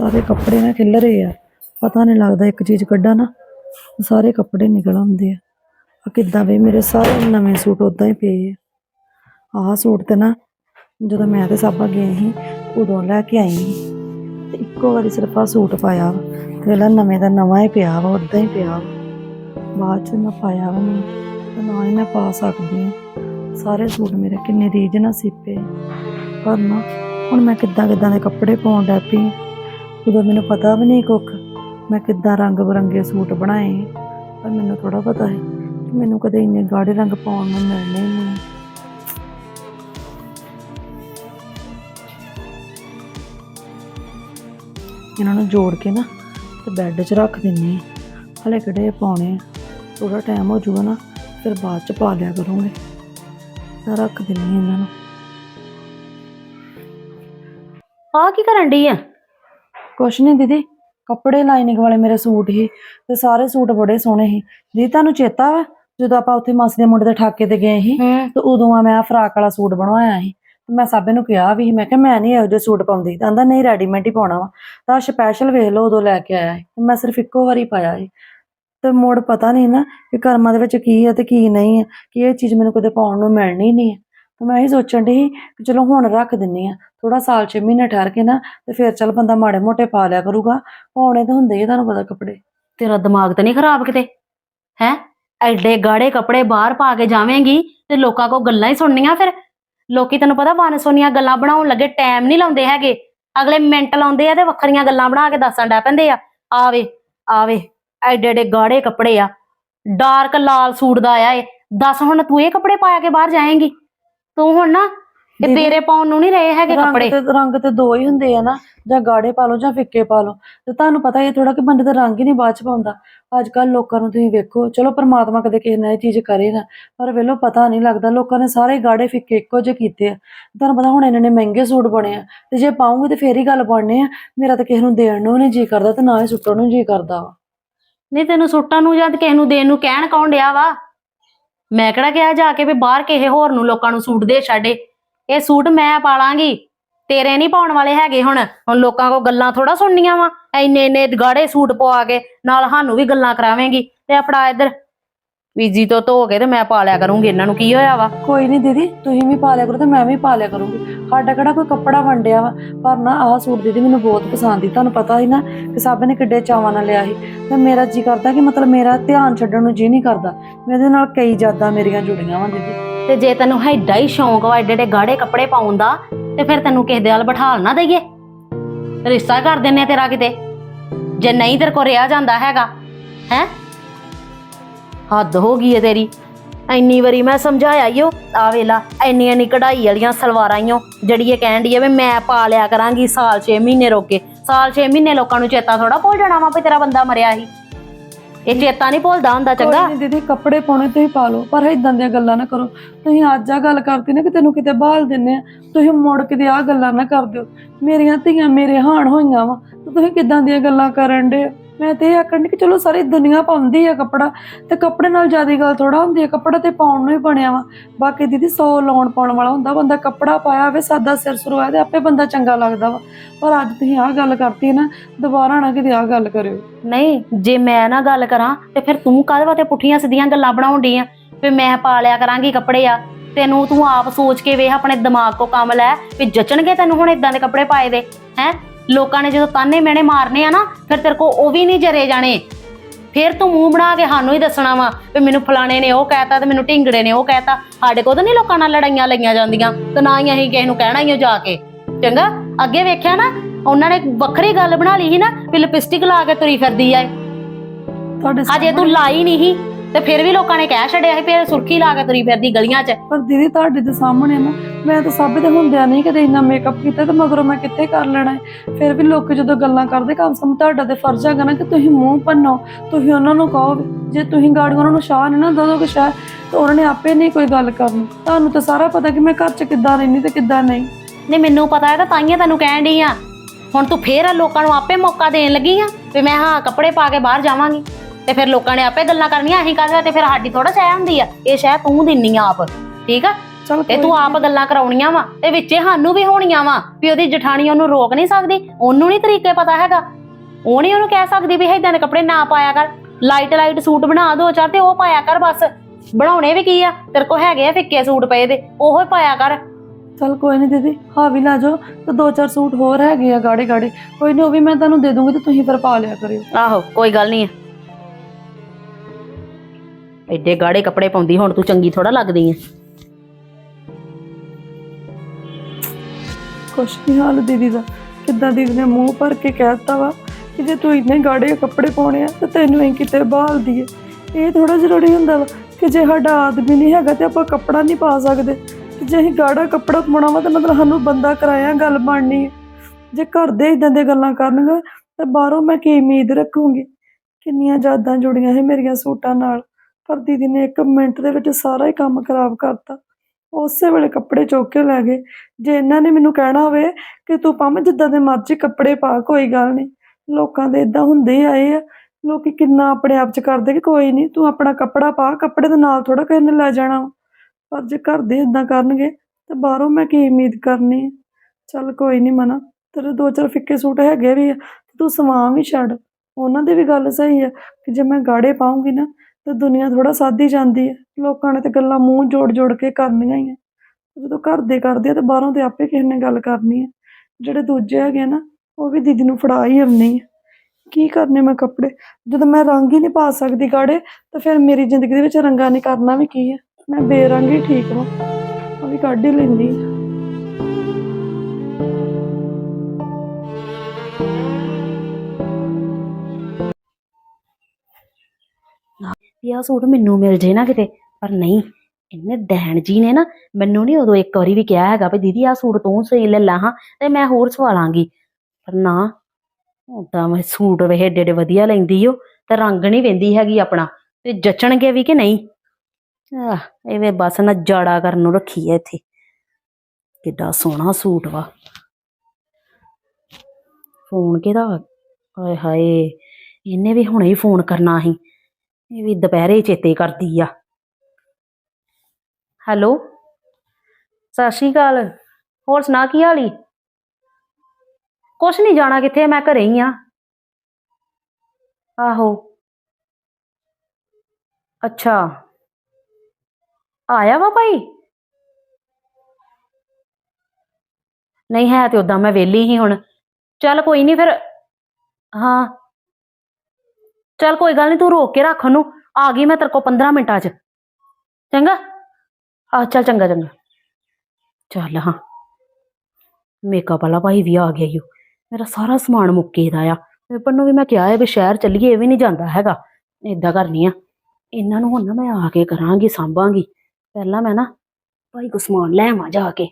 ਸਾਰੇ ਕੱਪੜੇ ਨਾ ਖਿਲਰੇ ਆ। ਪਤਾ ਨਹੀਂ ਲੱਗਦਾ ਇੱਕ ਚੀਜ਼ ਕੱਢਾਂ ਨਾ ਸਾਰੇ ਕੱਪੜੇ ਨਿਕਲ ਆਉਂਦੇ ਆ। ਆ ਕਿੱਦਾਂ ਵੀ, ਮੇਰੇ ਸਾਰੇ ਨਵੇਂ ਸੂਟ ਉਦਾਂ ਹੀ ਪਏ ਆ। ਆਹ ਸੂਟ ਤੇ ਨਾ, ਜਦੋਂ ਮੈਂ ਤੇ ਸਾਬਾ ਗਏ ਸੀ, ਉਦੋਂ ਲੈ ਕੇ ਆਈ ਸੀ। ਤੇ ਇੱਕੋ ਵਾਰੀ ਸਿਰਫ ਆਹ ਸੂਟ ਪਾਇਆ ਵਾ। ਤੇ ਵੇਲਾ ਨਵੇਂ ਦਾ ਨਵਾਂ ਹੀ ਪਿਆ ਵਾ ਉਦਾਂ ਹੀ ਪਿਆ ਬਾਅਦ ਚ ਮੈਂ ਪਾਇਆ ਵਾ ਨਹੀਂ ਤੇ ਨਾ ਹੀ ਮੈਂ ਪਾ ਸਕਦੀ ਹਾਂ ਸਾਰੇ ਸੂਟ ਮੇਰੇ ਕਿੰਨੇ ਰੀਝ ਨਾਲ ਸੀਪੇ। ਪਰ ਨਾ, ਹੁਣ ਮੈਂ ਕਿੱਦਾਂ ਕਿੱਦਾਂ ਦੇ ਕੱਪੜੇ ਪਾਉਣ ਲੱਗ ਪਈ ਉਦੋਂ ਮੈਨੂੰ ਪਤਾ ਵੀ ਨਹੀਂ ਕੁੱਖ। ਮੈਂ ਕਿੱਦਾਂ ਰੰਗ ਬਰੰਗੇ ਸੂਟ ਬਣਾਏ ਪਰ ਮੈਨੂੰ ਥੋੜਾ ਪਤਾ ਹੈ ਕਿ ਮੈਨੂੰ ਕਦੇ ਇੰਨੇ ਗਾੜੇ ਰੰਗ ਪਾਉਣ ਨੂੰ ਮਿਲਣੇ ਨਹੀਂ। ਇਹਨਾਂ ਨੂੰ ਜੋੜ ਕੇ ਨਾ ਤੇ ਬੈੱਡ 'ਚ ਰੱਖ ਦਿੰਨੀ ਹਲੇ ਕਿਹੜੇ ਪਾਉਣੇ ਥੋੜਾ ਟਾਈਮ ਹੋ ਜਾਊਗਾ ਨਾ, ਫਿਰ ਬਾਅਦ 'ਚ ਪਾ ਲਿਆ ਕਰੂੰਗੇ। ਮੈਂ ਰੱਖ ਦਿੰਨੀ ਹਾਂ ਇਹਨਾਂ ਨੂੰ। ਆ ਕੀ ਕਰਨ ਡਈ ਆ? ਕੁਛ ਨਹੀਂ ਦੀਦੀ ਕੱਪੜੇ ਲਾਈਨਿੰਗ ਵਾਲੇ ਮੇਰੇ ਸੂਟ ਹੀ ਤੇ ਸਾਰੇ ਸੂਟ ਬੜੇ ਸੋਹਣੇ ਸੀ ਜੀ ਤੁਹਾਨੂੰ ਚੇਤਾ ਵਾ ਜਦੋਂ ਆਪਾਂ ਉੱਥੇ ਮਾਸੀ ਦੇ ਮੁੰਡੇ ਦੇ ਠਾਕੇ ਤੇ ਗਏ ਸੀ ਹੂੰ। ਤੇ ਉਦੋਂ ਆ ਮੈਂ ਫਰਾਕ ਵਾਲਾ ਸੂਟ ਬਣਵਾਇਆ ਸੀ ਤੇ ਮੈਂ ਸਾਬੇ ਨੂੰ ਕਿਹਾ ਵੀ ਮੈਂ ਕਿਹਾ ਮੈਂ ਨਹੀਂ ਇਹੋ ਜਿਹੇ ਸੂਟ ਪਾਉਂਦੀ ਤਾਂ ਕਹਿੰਦਾ ਨਹੀਂ ਰੈਡੀਮੇਡ ਹੀ ਪਾਉਣਾ ਵਾ। ਤਾਂ ਸਪੈਸ਼ਲ ਵੇਖ ਲਓ ਉਦੋਂ ਲੈ ਕੇ ਆਇਆ ਸੀ ਮੈਂ ਸਿਰਫ ਇੱਕੋ ਵਾਰੀ ਪਾਇਆ ਸੀ। ਤੇ ਮੁੜ ਪਤਾ ਨਹੀਂ ਨਾ ਕਿ ਕਰਮਾਂ ਦੇ ਵਿੱਚ ਕੀ ਹੈ ਤੇ ਕੀ ਨਹੀਂ ਹੈ ਕਿ ਇਹ ਚੀਜ਼ ਮੈਨੂੰ ਕਦੇ ਪਾਉਣ ਨੂੰ ਮਿਲਣੀ ਨਹੀਂ ਹੈ ਤੇ ਮੈਂ ਇਹ ਸੋਚਣ ਦੀ ਕਿ ਚਲੋ ਹੁਣ ਰੱਖ ਦਿੰਨੀ ਆ ਥੋੜਾ ਸਾਲ 6 ਮਹੀਨੇ ਠਹਿਰ ਕੇ ਨਾ ਤੇ ਫਿਰ ਚੱਲ ਬੰਦਾ ਮਾੜੇ ਮੋਟੇ ਪਾ ਲਿਆ ਕਰੂਗਾ ਪਾਉਣੇ ਤਾਂ ਹੁੰਦੇ ਹੀ ਤੁਹਾਨੂੰ ਪਤਾ ਕੱਪੜੇ। ਤੇਰਾ ਦਿਮਾਗ ਤਾਂ ਨਹੀਂ ਖਰਾਬ ਕਿਤੇ, ਹੈ? ਐਡੇ ਗਾੜੇ ਕੱਪੜੇ ਬਾਹਰ ਪਾ ਕੇ ਜਾਵੇਂਗੀ ਤੇ ਲੋਕਾਂ ਕੋ ਗੱਲਾਂ ਹੀ ਸੁਣਨੀਆਂ ਫਿਰ? ਲੋਕੀ ਤੈਨੂੰ ਪਤਾ ਵਨ ਸੋਨੀਆਂ ਗੱਲਾਂ ਬਣਾਉਣ ਲੱਗੇ, ਟਾਈਮ ਨਹੀਂ ਲਾਉਂਦੇ ਹੈਗੇ। ਅਗਲੇ ਮਿੰਟ ਲਾਉਂਦੇ ਆ ਤੇ ਵੱਖਰੀਆਂ ਗੱਲਾਂ ਬਣਾ ਕੇ ਦੱਸਣ ਡੈ ਪੈਂਦੇ ਆ। ਆਵੇ ਆਵੇ ਐਡੇ ਐਡੇ ਗਾੜੇ ਕੱਪੜੇ ਆ। ਡਾਰਕ ਲਾਲ ਸੂਟ ਦਾ ਆਇਆ ਏ। ਦੱਸ ਹੁਣ ਤੂੰ ਇਹ ਕੱਪੜੇ ਪਾਇਆ ਕੇ ਬਾਹਰ ਜਾਏਂਗੀ? ਤੂੰ ਹੁਣ ਨਾ ਇਹ ਦੀਦੀ, ਤੇਰੇ ਪਾਉਣ ਨੂੰ ਨਹੀਂ ਰਹੇ ਹੈਗੇ ਰੰਗ ਕੱਪੜੇ? ਤੇ ਰੰਗ ਤੇ ਦੋ ਹੀ ਹੁੰਦੇ ਆ ਨਾ ਜਾਂ ਗਾੜੇ ਪਾ ਲਓ ਜਾਂ ਫਿੱਕੇ ਪਾ ਲਓ। ਤੇ ਤੁਹਾਨੂੰ ਪਤਾ ਇਹ ਥੋੜਾ ਕਿ ਬੰਦੇ ਦਾ ਰੰਗ ਹੀ ਨਹੀਂ ਬਾਅਦ ਚ ਪਾਉਂਦਾ। ਅੱਜ ਕੱਲ ਲੋਕਾਂ ਨੂੰ ਤੁਸੀਂ ਵੇਖੋ ਚਲੋ ਪ੍ਰਮਾਤਮਾ ਕਦੇ ਕਿਸੇ ਨਾਲ ਇਹ ਚੀਜ਼ ਕਰੇ ਨਾ ਪਰ ਵੇਲੋ ਪਤਾ ਨਹੀਂ ਲੱਗਦਾ। ਲੋਕਾਂ ਨੇ ਸਾਰੇ ਗਾੜੇ ਫਿੱਕੇ ਇੱਕੋ ਜਿਹੇ ਕੀਤੇ ਆ। ਤੁਹਾਨੂੰ ਪਤਾ ਹੁਣ ਇਹਨਾਂ ਨੇ ਮਹਿੰਗੇ ਸੂਟ ਬਣੇ ਆ ਤੇ ਜੇ ਪਾਉਂਗੇ ਤੇ ਫੇਰ ਹੀ ਗੱਲ ਬਣਨੇ ਆ। ਮੇਰਾ ਤਾਂ ਕਿਸੇ ਨੂੰ ਦੇਣ ਨੂੰ ਨਹੀਂ ਜੀ ਕਰਦਾ ਤੇ ਨਾ ਹੀ ਸੁੱਟਣ ਨੂੰ ਜੀ ਕਰਦਾ ਵਾ। ਨਹੀਂ ਤੈਨੂੰ ਸੁੱਟਾਂ ਨੂੰ ਜਾਂ ਕਿਸੇ ਨੂੰ ਦੇਣ ਨੂੰ ਕਹਿਣ ਕੌਣ ਡਿਆ ਵਾ? ਮੈਂ ਕਿਹੜਾ ਕਿਹਾ ਜਾ ਕੇ ਵੀ ਬਾਹਰ ਕਿਸੇ ਹੋਰ ਨੂੰ ਲੋਕਾਂ ਨੂੰ ਸੂਟ ਦੇ ਛੱਡੇ। ਇਹ ਸੂਟ ਮੈਂ ਪਾ ਲਾਂਗੀ ਤੇਰੇ ਨਹੀਂ ਪਾਉਣ ਵਾਲੇ ਹੈਗੇ ਹੁਣ। ਹੁਣ ਲੋਕਾਂ ਕੋ ਗੱਲਾਂ ਥੋੜਾ ਸੁਣਨੀਆਂ ਵਾ। ਐਨੇ ਐਨੇ ਗਾੜੇ ਸੂਟ ਪਵਾ ਕੇ ਨਾਲ ਸਾਨੂੰ ਵੀ ਗੱਲਾਂ ਕਰਾਵੇਂਗੀ। ਤੇ ਆਪਣਾ ਇੱਧਰ। ਬੀਜੀ ਤੋਂ ਧੋ ਕੇ ਤੇ ਮੈਂ ਪਾ ਲਿਆ ਕਰੂੰਗੀ। ਇਹਨਾਂ ਨੂੰ ਕੀ ਹੋਇਆ ਵਾ? ਕੋਈ ਨਹੀਂ ਦੀਦੀ, ਤੁਸੀਂ ਵੀ ਪਾ ਲਿਆ ਕਰੋ ਤੇ ਮੈਂ ਵੀ ਪਾ ਲਿਆ ਕਰੂੰਗੀ। ਸਾਡਾ ਕਿਹੜਾ ਕੋਈ ਕੱਪੜਾ ਵੰਡਿਆ ਵਾ? ਪਰ ਨਾ ਆਹ ਸੂਟ ਦੀਦੀ ਮੈਨੂੰ ਬਹੁਤ ਪਸੰਦ ਸੀ। ਤੁਹਾਨੂੰ ਪਤਾ ਹੀ ਨਾ ਕਿ ਸਭ ਨੇ ਕਿੱਡੇ ਚਾਵਾਂ ਨਾਲ ਲਿਆ ਸੀ। ਤੇ ਮੇਰਾ ਜੀ ਕਰਦਾ ਕਿ ਮਤਲਬ ਮੇਰਾ ਧਿਆਨ ਛੱਡਣ ਨੂੰ ਜੀ ਨਹੀਂ ਕਰਦਾ। ਮੇਰੇ ਨਾਲ ਕਈ ਯਾਦਾਂ ਮੇਰੀਆਂ ਜੁੜੀਆਂ ਵਾ ਦੀਦੀ। ਤੇ ਜੇ ਤੈਨੂੰ ਐਡਾ ਹੀ ਸ਼ੌਂਕ ਵਾ ਐਡੇ ਏਡੇ ਗਾੜੇ ਕੱਪੜੇ ਪਾਉਣ ਦਾ, ਤੇ ਫਿਰ ਤੈਨੂੰ ਕਿਸੇ ਦੇ ਵੱਲ ਬਿਠਾਲ ਨਾ ਦਈਏ। ਰਿਸ਼ਤਾ ਕਰ ਦਿੰਨੇ ਤੇਰਾ ਕਿਤੇ। ਜੇ ਨਹੀਂ ਤੇਰੇ ਕੋ ਰਿਹਾ ਜਾਂਦਾ ਹੈਗਾ, ਹੈ? ਹੱਦ ਹੋ ਗਈ ਏ ਤੇਰੀ। ਇੰਨੀ ਵਾਰੀ ਮੈਂ ਸਮਝਾਇਆ ਈਓ ਆ ਵੇਲਾ ਇੰਨੀ ਇੰਨੀ ਕਢਾਈ ਵਾਲੀਆਂ ਸਲਵਾਰਾਂ ਈਓ ਜਿਹੜੀ ਇਹ ਕਹਿਣ ਦੀ ਆ ਵੀ ਮੈਂ ਪਾ ਲਿਆ ਕਰਾਂਗੀ ਸਾਲ 6 ਮਹੀਨੇ ਰੋਕੇ ਸਾਲ 6 ਮਹੀਨੇ ਲੋਕਾਂ ਨੂੰ ਚੇਤਾ ਥੋੜਾ ਭੁੱਲ ਜਾਣਾ ਵਾ ਵੀ ਤੇਰਾ ਬੰਦਾ ਮਰਿਆ ਸੀ। ਇਹ ਚੇਤਾ ਨਹੀਂ ਭੁੱਲਦਾ ਹੁੰਦਾ ਚੰਗਾ? ਕੋਈ ਨੀ ਦੀਦੀ ਕੱਪੜੇ ਪਾਉਣੇ ਤੁਸੀਂ ਪਾ ਲਓ ਪਰ ਇਦਾਂ ਦੀਆਂ ਗੱਲਾਂ ਨਾ ਕਰੋ। ਤੁਸੀਂ ਅੱਜ ਆ ਗੱਲ ਕਰਤੀ ਨਾ ਕਿ ਤੈਨੂੰ ਕਿਤੇ ਬਾਲ ਦਿੰਨੇ ਆ ਤੁਸੀਂ ਮੁੜ ਕੇ ਆ ਗੱਲਾਂ ਨਾ ਕਰ ਦਿਓ। ਮੇਰੀਆਂ ਧੀਆਂ ਮੇਰੇ ਹਾਣ ਹੋਈਆਂ ਵਾ ਤੁਸੀਂ ਕਿਦਾਂ ਦੀਆਂ ਗੱਲਾਂ ਕਰਨ ਦੇ ਮੈਂ ਤੇ ਇਹ ਆਖਣ ਡਈ ਕਿ ਚਲੋ ਸਾਰੀ ਦੁਨੀਆ ਪਾਉਂਦੀ ਆ ਕੱਪੜਾ, ਤੇ ਕੱਪੜੇ ਨਾਲ ਜ਼ਿਆਦਾ ਗੱਲ ਥੋੜਾ ਹੁੰਦੀ ਆ, ਕੱਪੜਾ ਤੇ ਪਾਉਣ ਨੂੰ ਹੀ ਬਣਿਆ ਵਾ। ਬਾਕੀ ਦੀਦੀ ਸੌ ਲਾਉਣ ਪਾਉਣ ਵਾਲਾ ਹੁੰਦਾ, ਬੰਦਾ ਕੱਪੜਾ ਪਾਇਆ ਹੋਵੇ, ਸਾਦਾ ਸਿਰ ਸਰਵਾਇਆ ਤੇ ਆਪੇ ਬੰਦਾ ਚੰਗਾ ਲੱਗਦਾ ਵਾ। ਪਰ ਅੱਜ ਤੁਸੀਂ ਆਹ ਗੱਲ ਕਰਤੀ ਨਾ, ਦੁਬਾਰਾ ਨਾ ਕਿਤੇ ਆਹ ਗੱਲ ਕਰਿਓ। ਨਹੀਂ, ਜੇ ਮੈਂ ਨਾ ਗੱਲ ਕਰਾਂ, ਤੇ ਫਿਰ ਤੂੰ ਕਾਹਦੇ ਵਾਸਤੇ ਪੁੱਠੀਆਂ ਸਿੱਧੀਆਂ ਗੱਲਾਂ ਬਣਾਉਣ ਡਈ ਆ? ਵੀ ਮੈਂ ਪਾ ਲਿਆ ਕਰਾਂਗੀ ਕੱਪੜੇ ਆ, ਤੈਨੂੰ ਤੂੰ ਆਪ ਸੋਚ ਕੇ ਵੇਖ, ਆਪਣੇ ਦਿਮਾਗ ਕੋ ਕੰਮ ਲੈ, ਵੀ ਜਚਣਗੇ ਤੈਨੂੰ ਹੁਣ ਇਦਾਂ ਦੇ ਕੱਪੜੇ ਪਾਏ ਦੇ, ਹੈ? ਲੋਕਾਂ ਨੇ ਜਦੋਂ ਤਾਨੇ ਮੈਨੇ ਮਾਰਨੇ ਆ ਨਾ ਫਿਰ ਤੇਰੇ ਕੋ ਉਹ ਵੀ ਨਹੀਂ ਜਰੇ ਜਾਣੇ। ਫਿਰ ਤੂੰ ਮੂੰਹ ਬਣਾ ਕੇ ਸਾਨੂੰ ਹੀ ਦੱਸਣਾ ਵਾ ਵੀ ਮੈਨੂੰ ਫਲਾਣੇ ਨੇ ਉਹ ਕਹਿਤਾ ਤੇ ਮੈਨੂੰ ਢਿੰਗੜੇ ਨੇ ਉਹ ਕਹਿਤਾ। ਸਾਡੇ ਕੋਲ ਤਾਂ ਨਹੀਂ ਲੋਕਾਂ ਨਾਲ ਲੜਾਈਆਂ ਲਈਆਂ ਜਾਂਦੀਆਂ ਤੇ ਨਾ ਹੀ ਅਸੀਂ ਕਿਸੇ ਨੂੰ ਕਹਿਣਾ ਹੀ ਓ ਜਾ ਕੇ। ਚੰਗਾ? ਅੱਗੇ ਵੇਖਿਆ ਨਾ ਉਹਨਾਂ ਨੇ ਵੱਖਰੀ ਗੱਲ ਬਣਾ ਲਈ ਸੀ ਨਾ ਵੀ ਲਿਪਸਟਿਕ ਲਾ ਕੇ ਤੁਰੀ ਫਿਰਦੀ ਆ। ਤੁਹਾਡੇ ਅਜੇ ਤੂੰ ਲਾਈ ਨਹੀਂ ਸੀ। ਤੇ ਫਿਰ ਵੀ ਲੋਕਾਂ ਨੇ ਕਹਿ ਛੱਡਿਆ ਸੀ ਫਿਰ ਸੁਰਖੀ ਲਾ ਕੇ ਤੁਰੀ ਫਿਰਦੀ ਗਲੀਆਂ 'ਚ। ਪਰ ਦੀਦੀ ਤੁਹਾਡੇ ਦੇ ਸਾਹਮਣੇ ਨਾ ਮੈਂ ਤਾਂ ਸਭ ਦੇ ਹੁੰਦਿਆਂ ਨਹੀਂ ਕਦੇ ਇੰਨਾ ਮੇਕਅਪ ਕੀਤਾ ਤੇ ਮਗਰੋਂ ਮੈਂ ਕਿੱਥੇ ਕਰ ਲੈਣਾ ਹੈ? ਫਿਰ ਵੀ ਲੋਕ ਜਦੋਂ ਗੱਲਾਂ ਕਰਦੇ ਕਮ ਸਮ ਤੁਹਾਡਾ ਤੇ ਫਰਜ਼ ਹੈਗਾ ਨਾ ਕਿ ਤੁਸੀਂ ਮੂੰਹ ਭੰਨੋ ਤੁਸੀਂ ਉਹਨਾਂ ਨੂੰ ਕਹੋ ਜੇ ਤੁਸੀਂ ਗਾੜੀ ਉਹਨਾਂ ਨੂੰ ਸ਼ਾਹ ਨਹੀਂ ਨਾ ਦੋਗੇ ਸ਼ਾਹ ਤਾਂ ਉਹਨਾਂ ਨੇ ਆਪੇ ਨਹੀਂ ਕੋਈ ਗੱਲ ਕਰਨੀ। ਤੁਹਾਨੂੰ ਤਾਂ ਸਾਰਾ ਪਤਾ ਕਿ ਮੈਂ ਘਰ 'ਚ ਕਿੱਦਾਂ ਰਹਿੰਦੀ ਤੇ ਕਿੱਦਾਂ ਨਹੀਂ। ਨਹੀਂ ਮੈਨੂੰ ਪਤਾ ਹੈ ਤਾਂ ਤਾਈਆਂ ਤੈਨੂੰ ਕਹਿਣ ਡਈ ਆ। ਹੁਣ ਤੂੰ ਫੇਰ ਆ ਲੋਕਾਂ ਨੂੰ ਆਪੇ ਮੌਕਾ ਦੇਣ ਲੱਗੀ ਆ ਵੀ ਮੈਂ ਹਾਂ ਕੱਪੜੇ ਪਾ ਕੇ ਬਾਹਰ ਜਾਵਾਂਗੀ। ਤੇ ਫਿਰ ਲੋਕਾਂ ਨੇ ਆਪੇ ਗੱਲਾਂ ਕਰਨੀਆਂ ਅਸੀਂ ਕਰਦੇ ਤੇ ਫਿਰ ਸਾਡੀ ਥੋੜਾ ਸ਼ੈ ਹੁੰਦੀ ਆ। ਇਹ ਸ਼ੈ ਤੂੰ ਦਿੰਨੀ ਆ ਆਪ ਠੀਕ ਆ? ਚੱਲ ਤੇ ਤੂੰ। ਆਪ ਗੱਲਾਂ ਕਰਾਉਣੀਆਂ ਵਾ ਤੇ ਵਿੱਚੇ ਸਾਨੂੰ ਵੀ ਹੋਣੀਆਂ ਵਾ ਵੀ ਉਹਦੀ ਜਠਾਣੀ ਉਹਨੂੰ ਰੋਕ ਨਹੀਂ ਸਕਦੀ ਉਹਨੂੰ ਨਹੀਂ ਤਰੀਕੇ ਪਤਾ ਹੈਗਾ। ਉਹ ਨਹੀਂ ਉਹਨੂੰ ਕਹਿ ਸਕਦੀ ਵੀ ਇਦਾਂ ਦੇ ਕੱਪੜੇ ਨਾ ਪਾਇਆ ਕਰ ਲਾਈਟ ਲਾਈਟ ਸੂਟ ਬਣਾ ਦੋ ਚਾਰ ਤੇ ਉਹ ਪਾਇਆ ਕਰ ਬਸ। ਬਣਾਉਣੇ ਵੀ ਕੀ ਆ? ਤੇਰੇ ਕੋ ਹੈਗੇ ਆ ਫਿੱਕੇ ਸੂਟ ਪਏ ਦੇ ਉਹੋ ਪਾਇਆ ਕਰ। ਚੱਲ ਕੋਈ ਨਹੀਂ ਦੀਦੀ ਹਾਂ ਵੀ ਲਾ ਜਾਓ ਤੇ ਦੋ ਚਾਰ ਸੂਟ ਹੋਰ ਹੈਗੇ ਆ ਗਾੜੇ ਗਾੜੇ ਕੋਈ ਨਹੀਂ ਉਹ ਵੀ ਮੈਂ ਤੁਹਾਨੂੰ ਦੇ ਦੂੰਗੀ ਤੇ ਤੁਸੀਂ ਫਿਰ ਪਾ ਲਿਆ ਕਰਿਓ। ਆਹੋ ਕੋਈ ਗੱਲ ਨਹੀਂ ਐਡੇ ਗਾੜੇ ਕੱਪੜੇ ਪਾਉਂਦੀ, ਹੁਣ ਤੂੰ ਚੰਗੀ ਥੋੜਾ ਲੱਗਦੀ ਐ ਕੁਛ ਨਹੀਂ ਹਾਲ ਦੀਦੀ ਦਾ। ਕਿੱਦਾਂ ਦੀਦੀ ਨੇ ਮੂੰਹ ਭਰ ਕੇ ਕਹਿਤਾ ਵਾ ਕਿ ਜੇ ਤੂੰ ਇੰਨੇ ਗਾੜੇ ਕੱਪੜੇ ਪਾਉਣੇ ਆ, ਤੇ ਤੈਨੂੰ ਹੀ ਕਿਤੇ ਬਹਾਲਦੀ ਏ ਇਹ ਥੋੜਾ ਜ਼ਰੂਰੀ ਹੁੰਦਾ ਵਾ ਕਿ ਜੇ ਸਾਡਾ ਆਦਮੀ ਨਹੀਂ ਹੈਗਾ ਤੇ ਆਪਾਂ ਕੱਪੜਾ ਨਹੀਂ ਪਾ ਸਕਦੇ। ਤੇ ਜੇ ਅਸੀਂ ਗਾੜਾ ਕੱਪੜਾ ਪਾਉਣਾ ਵਾ, ਤਾਂ ਮਤਲਬ ਸਾਨੂੰ ਬੰਦਾ ਕਰਾਇਆ ਗੱਲ ਬਣਨੀ ਹੈ ਜੇ ਘਰ ਦੇ ਇਦਾਂ ਦੀਆਂ ਗੱਲਾਂ ਕਰਨਗੇ, ਤਾਂ ਬਾਹਰੋਂ ਮੈਂ ਕੀ ਉਮੀਦ ਰੱਖੂੰਗੀ? ਕਿੰਨੀਆਂ ਯਾਦਾਂ ਜੁੜੀਆਂ ਸੀ ਮੇਰੀਆਂ ਸੂਟਾਂ ਨਾਲ। ਪਰ ਦੀਦੀ ਨੇ ਇੱਕ ਮਿੰਟ ਦੇ ਵਿੱਚ ਸਾਰਾ ਹੀ ਕੰਮ ਖਰਾਬ ਕਰਤਾ। ਉਸੇ ਵੇਲੇ ਕੱਪੜੇ ਚੁੱਕ ਕੇ ਲੈ ਗਏ। ਜੇ ਇਹਨਾਂ ਨੇ ਮੈਨੂੰ ਕਹਿਣਾ ਹੋਵੇ ਕਿ ਤੂੰ ਭਾਵੇਂ ਜਿੱਦਾਂ ਦੇ ਮਰਜ਼ੀ ਕੱਪੜੇ ਪਾ, ਕੋਈ ਗੱਲ ਨਹੀਂ। ਲੋਕਾਂ ਦੇ ਇਦਾਂ ਹੁੰਦੇ ਹੀ ਆਏ ਆ। ਲੋਕੀ ਕਿੰਨਾ ਆਪਣੇ ਆਪ ਚ ਕਰਦੇ ਕਿ ਕੋਈ ਨਹੀਂ, ਤੂੰ ਆਪਣਾ ਕੱਪੜਾ ਪਾ, ਕੱਪੜੇ ਦੇ ਨਾਲ ਥੋੜਾ ਕਿਸੇ ਨੇ ਲੈ ਜਾਣਾ ਵਾ। ਪਰ ਜੇ ਘਰ ਦੇ ਇਦਾਂ ਕਰਨਗੇ, ਤੇ ਬਾਹਰੋਂ ਮੈਂ ਕੀ ਉਮੀਦ ਕਰਨੀ ਹੈ ਚੱਲ ਕੋਈ ਨਹੀਂ ਮਨਾ, ਤੇਰੇ ਦੋ ਚਾਰ ਫਿੱਕੇ ਸੂਟ ਹੈਗੇ ਵੀ ਆ, ਤੂੰ ਸਵਾਂ ਵੀ ਛੱਡ। ਉਹਨਾਂ ਦੀ ਵੀ ਗੱਲ ਸਹੀ ਆ ਕਿ ਜੇ ਮੈਂ ਗਾੜੇ ਪਾਉਂਗੀ ਨਾ ਤੇ ਦੁਨੀਆ ਥੋੜਾ ਸਾਦੀ ਜਾਂਦੀ ਹੈ। ਲੋਕਾਂ ਨੇ ਤੇ ਗੱਲਾਂ ਮੂੰਹ ਜੋੜ ਜੋੜ ਕੇ ਕਰਨੀਆਂ ਹੀ ਆ। ਜਦੋਂ ਘਰ ਦੇ ਕਰਦੇ ਆ ਤੇ ਬਾਹਰੋਂ ਤੇ ਆਪੇ ਕਿਸੇ ਨੇ ਗੱਲ ਕਰਨੀ ਹੈ ਜਿਹੜੇ ਦੂਜੇ ਹੈਗੇ ਨਾ, ਉਹ ਵੀ ਦੀਦੀ ਨੂੰ ਫੜਾ ਹੀ ਆਉਣੀ ਹੈ ਕੀ ਕਰਨੇ ਮੈਂ ਕੱਪੜੇ? ਜਦੋਂ ਮੈਂ ਰੰਗ ਹੀ ਨਹੀਂ ਪਾ ਸਕਦੀ ਗਾੜੇ, ਤਾਂ ਫਿਰ ਮੇਰੀ ਜ਼ਿੰਦਗੀ ਦੇ ਵਿੱਚ ਰੰਗਾਂ ਨਹੀਂ ਕਰਨਾ ਵੀ ਕੀ ਹੈ ਮੈਂ ਬੇਰੰਗ ਹੀ ਠੀਕ ਹਾਂ ਉਹ ਵੀ ਕੱਢ ਹੀ ਲੈਂਦੀ ਹਾਂ। ਵੀ ਆਹ ਸੂਟ ਮੈਨੂੰ ਮਿਲ ਜੇ ਨਾ ਕਿਤੇ, ਪਰ ਨਹੀਂ ਇਹਨੇ ਡੈਣ ਜੀ ਨੇ ਨਾ, ਮੈਨੂੰ ਨਹੀਂ ਉਦੋਂ ਇੱਕ ਵਾਰੀ ਵੀ ਕਿਹਾ ਹੈਗਾ ਵੀ ਦੀਦੀ ਆਹ ਸੂਟ ਤੂੰ ਸਹੀ ਲੈ ਲਾ ਹਾਂ, ਤੇ ਮੈਂ ਹੋਰ ਸਵਾ ਲਾਂਗੀ। ਪਰ ਨਾ ਉਦਾਂ ਮੈਂ ਸੂਟ ਵੇ ਏਡੇ ਏਡੇ ਵਧੀਆ ਲੈਂਦੀ ਓ, ਤੇ ਰੰਗ ਨਹੀਂ ਵੇਂਦੀ ਹੈਗੀ ਆਪਣਾ, ਤੇ ਜਚਣਗੇ ਵੀ ਕਿ ਨਹੀਂ? ਆਹ ਐਵੇਂ ਬਸ ਨਾ ਜਾੜਾ ਕਰਨ ਨੂੰ ਰੱਖੀ ਐ ਇੱਥੇ। ਕਿੱਡਾ ਸੋਹਣਾ ਸੂਟ ਵਾ। ਫੋਨ ਕਿਹਦਾ? ਆਏ ਹਾਏ, ਇਹਨੇ ਵੀ ਹੁਣੇ ਹੀ ਫੋਨ ਕਰਨਾ ਸੀ। ਇਹ ਵੀ ਦੁਪਹਿਰੇ ਹੀ ਚੇਤੇ ਕਰਦੀ ਆ। ਹੈਲੋ? ਸਤਿ ਸ਼੍ਰੀ ਅਕਾਲ। ਹੋਰ ਸੁਣਾ ਕੀ ਹਾਲੀ ਕੁਛ ਨਹੀਂ ਜਾਣਾ ਕਿੱਥੇ, ਮੈਂ ਘਰੇ ਹੀ ਆ। ਆਹੋ। ਅੱਛਾ। ਆਇਆ ਵਾ ਭਾਈ? ਨਹੀਂ, ਹੈ ਤੇ ਉਦਾਂ ਮੈਂ ਵਿਹਲੀ ਹੀ ਹੁਣ। ਚੱਲ ਕੋਈ ਨਹੀਂ ਫਿਰ। ਹਾਂ। ਚੱਲ ਕੋਈ ਗੱਲ ਨਹੀਂ ਤੂੰ ਰੋਕ ਕੇ ਰੱਖ ਉਹਨੂੰ। ਆ ਗਈ ਮੈਂ ਤੇਰੇ ਕੋਲ 15 ਮਿੰਟਾਂ 'ਚ। ਚੰਗਾ? ਆ ਚੱਲ ਚੰਗਾ ਚੰਗਾ। ਚੱਲ ਹਾਂ। ਮੇਕਅਪ ਵਾਲਾ ਭਾਈ ਵੀ ਆ ਗਿਆ ਈ ਮੇਰਾ ਸਾਰਾ ਸਮਾਨ ਮੁੱਕੇ ਦਾ ਆ। ਪੇਪਰ ਨੂੰ ਵੀ ਮੈਂ ਕਿਹਾ ਹੈ ਵੀ ਸ਼ਹਿਰ ਚੱਲੀਏ, ਇਹ ਵੀ ਨਹੀਂ ਜਾਂਦਾ ਹੈਗਾ। ਏਦਾਂ ਕਰਨੀ ਆ। ਇਹਨਾਂ ਨੂੰ ਹੁਣ ਨਾ ਮੈਂ ਆ ਕੇ ਕਰਾਂਗੀ, ਸਾਂਭਾਂਗੀ। ਪਹਿਲਾਂ ਮੈਂ ਨਾ ਭਾਈ ਕੋ ਸਮਾਨ ਲੈ ਆਵਾਂ ਜਾ ਕੇ।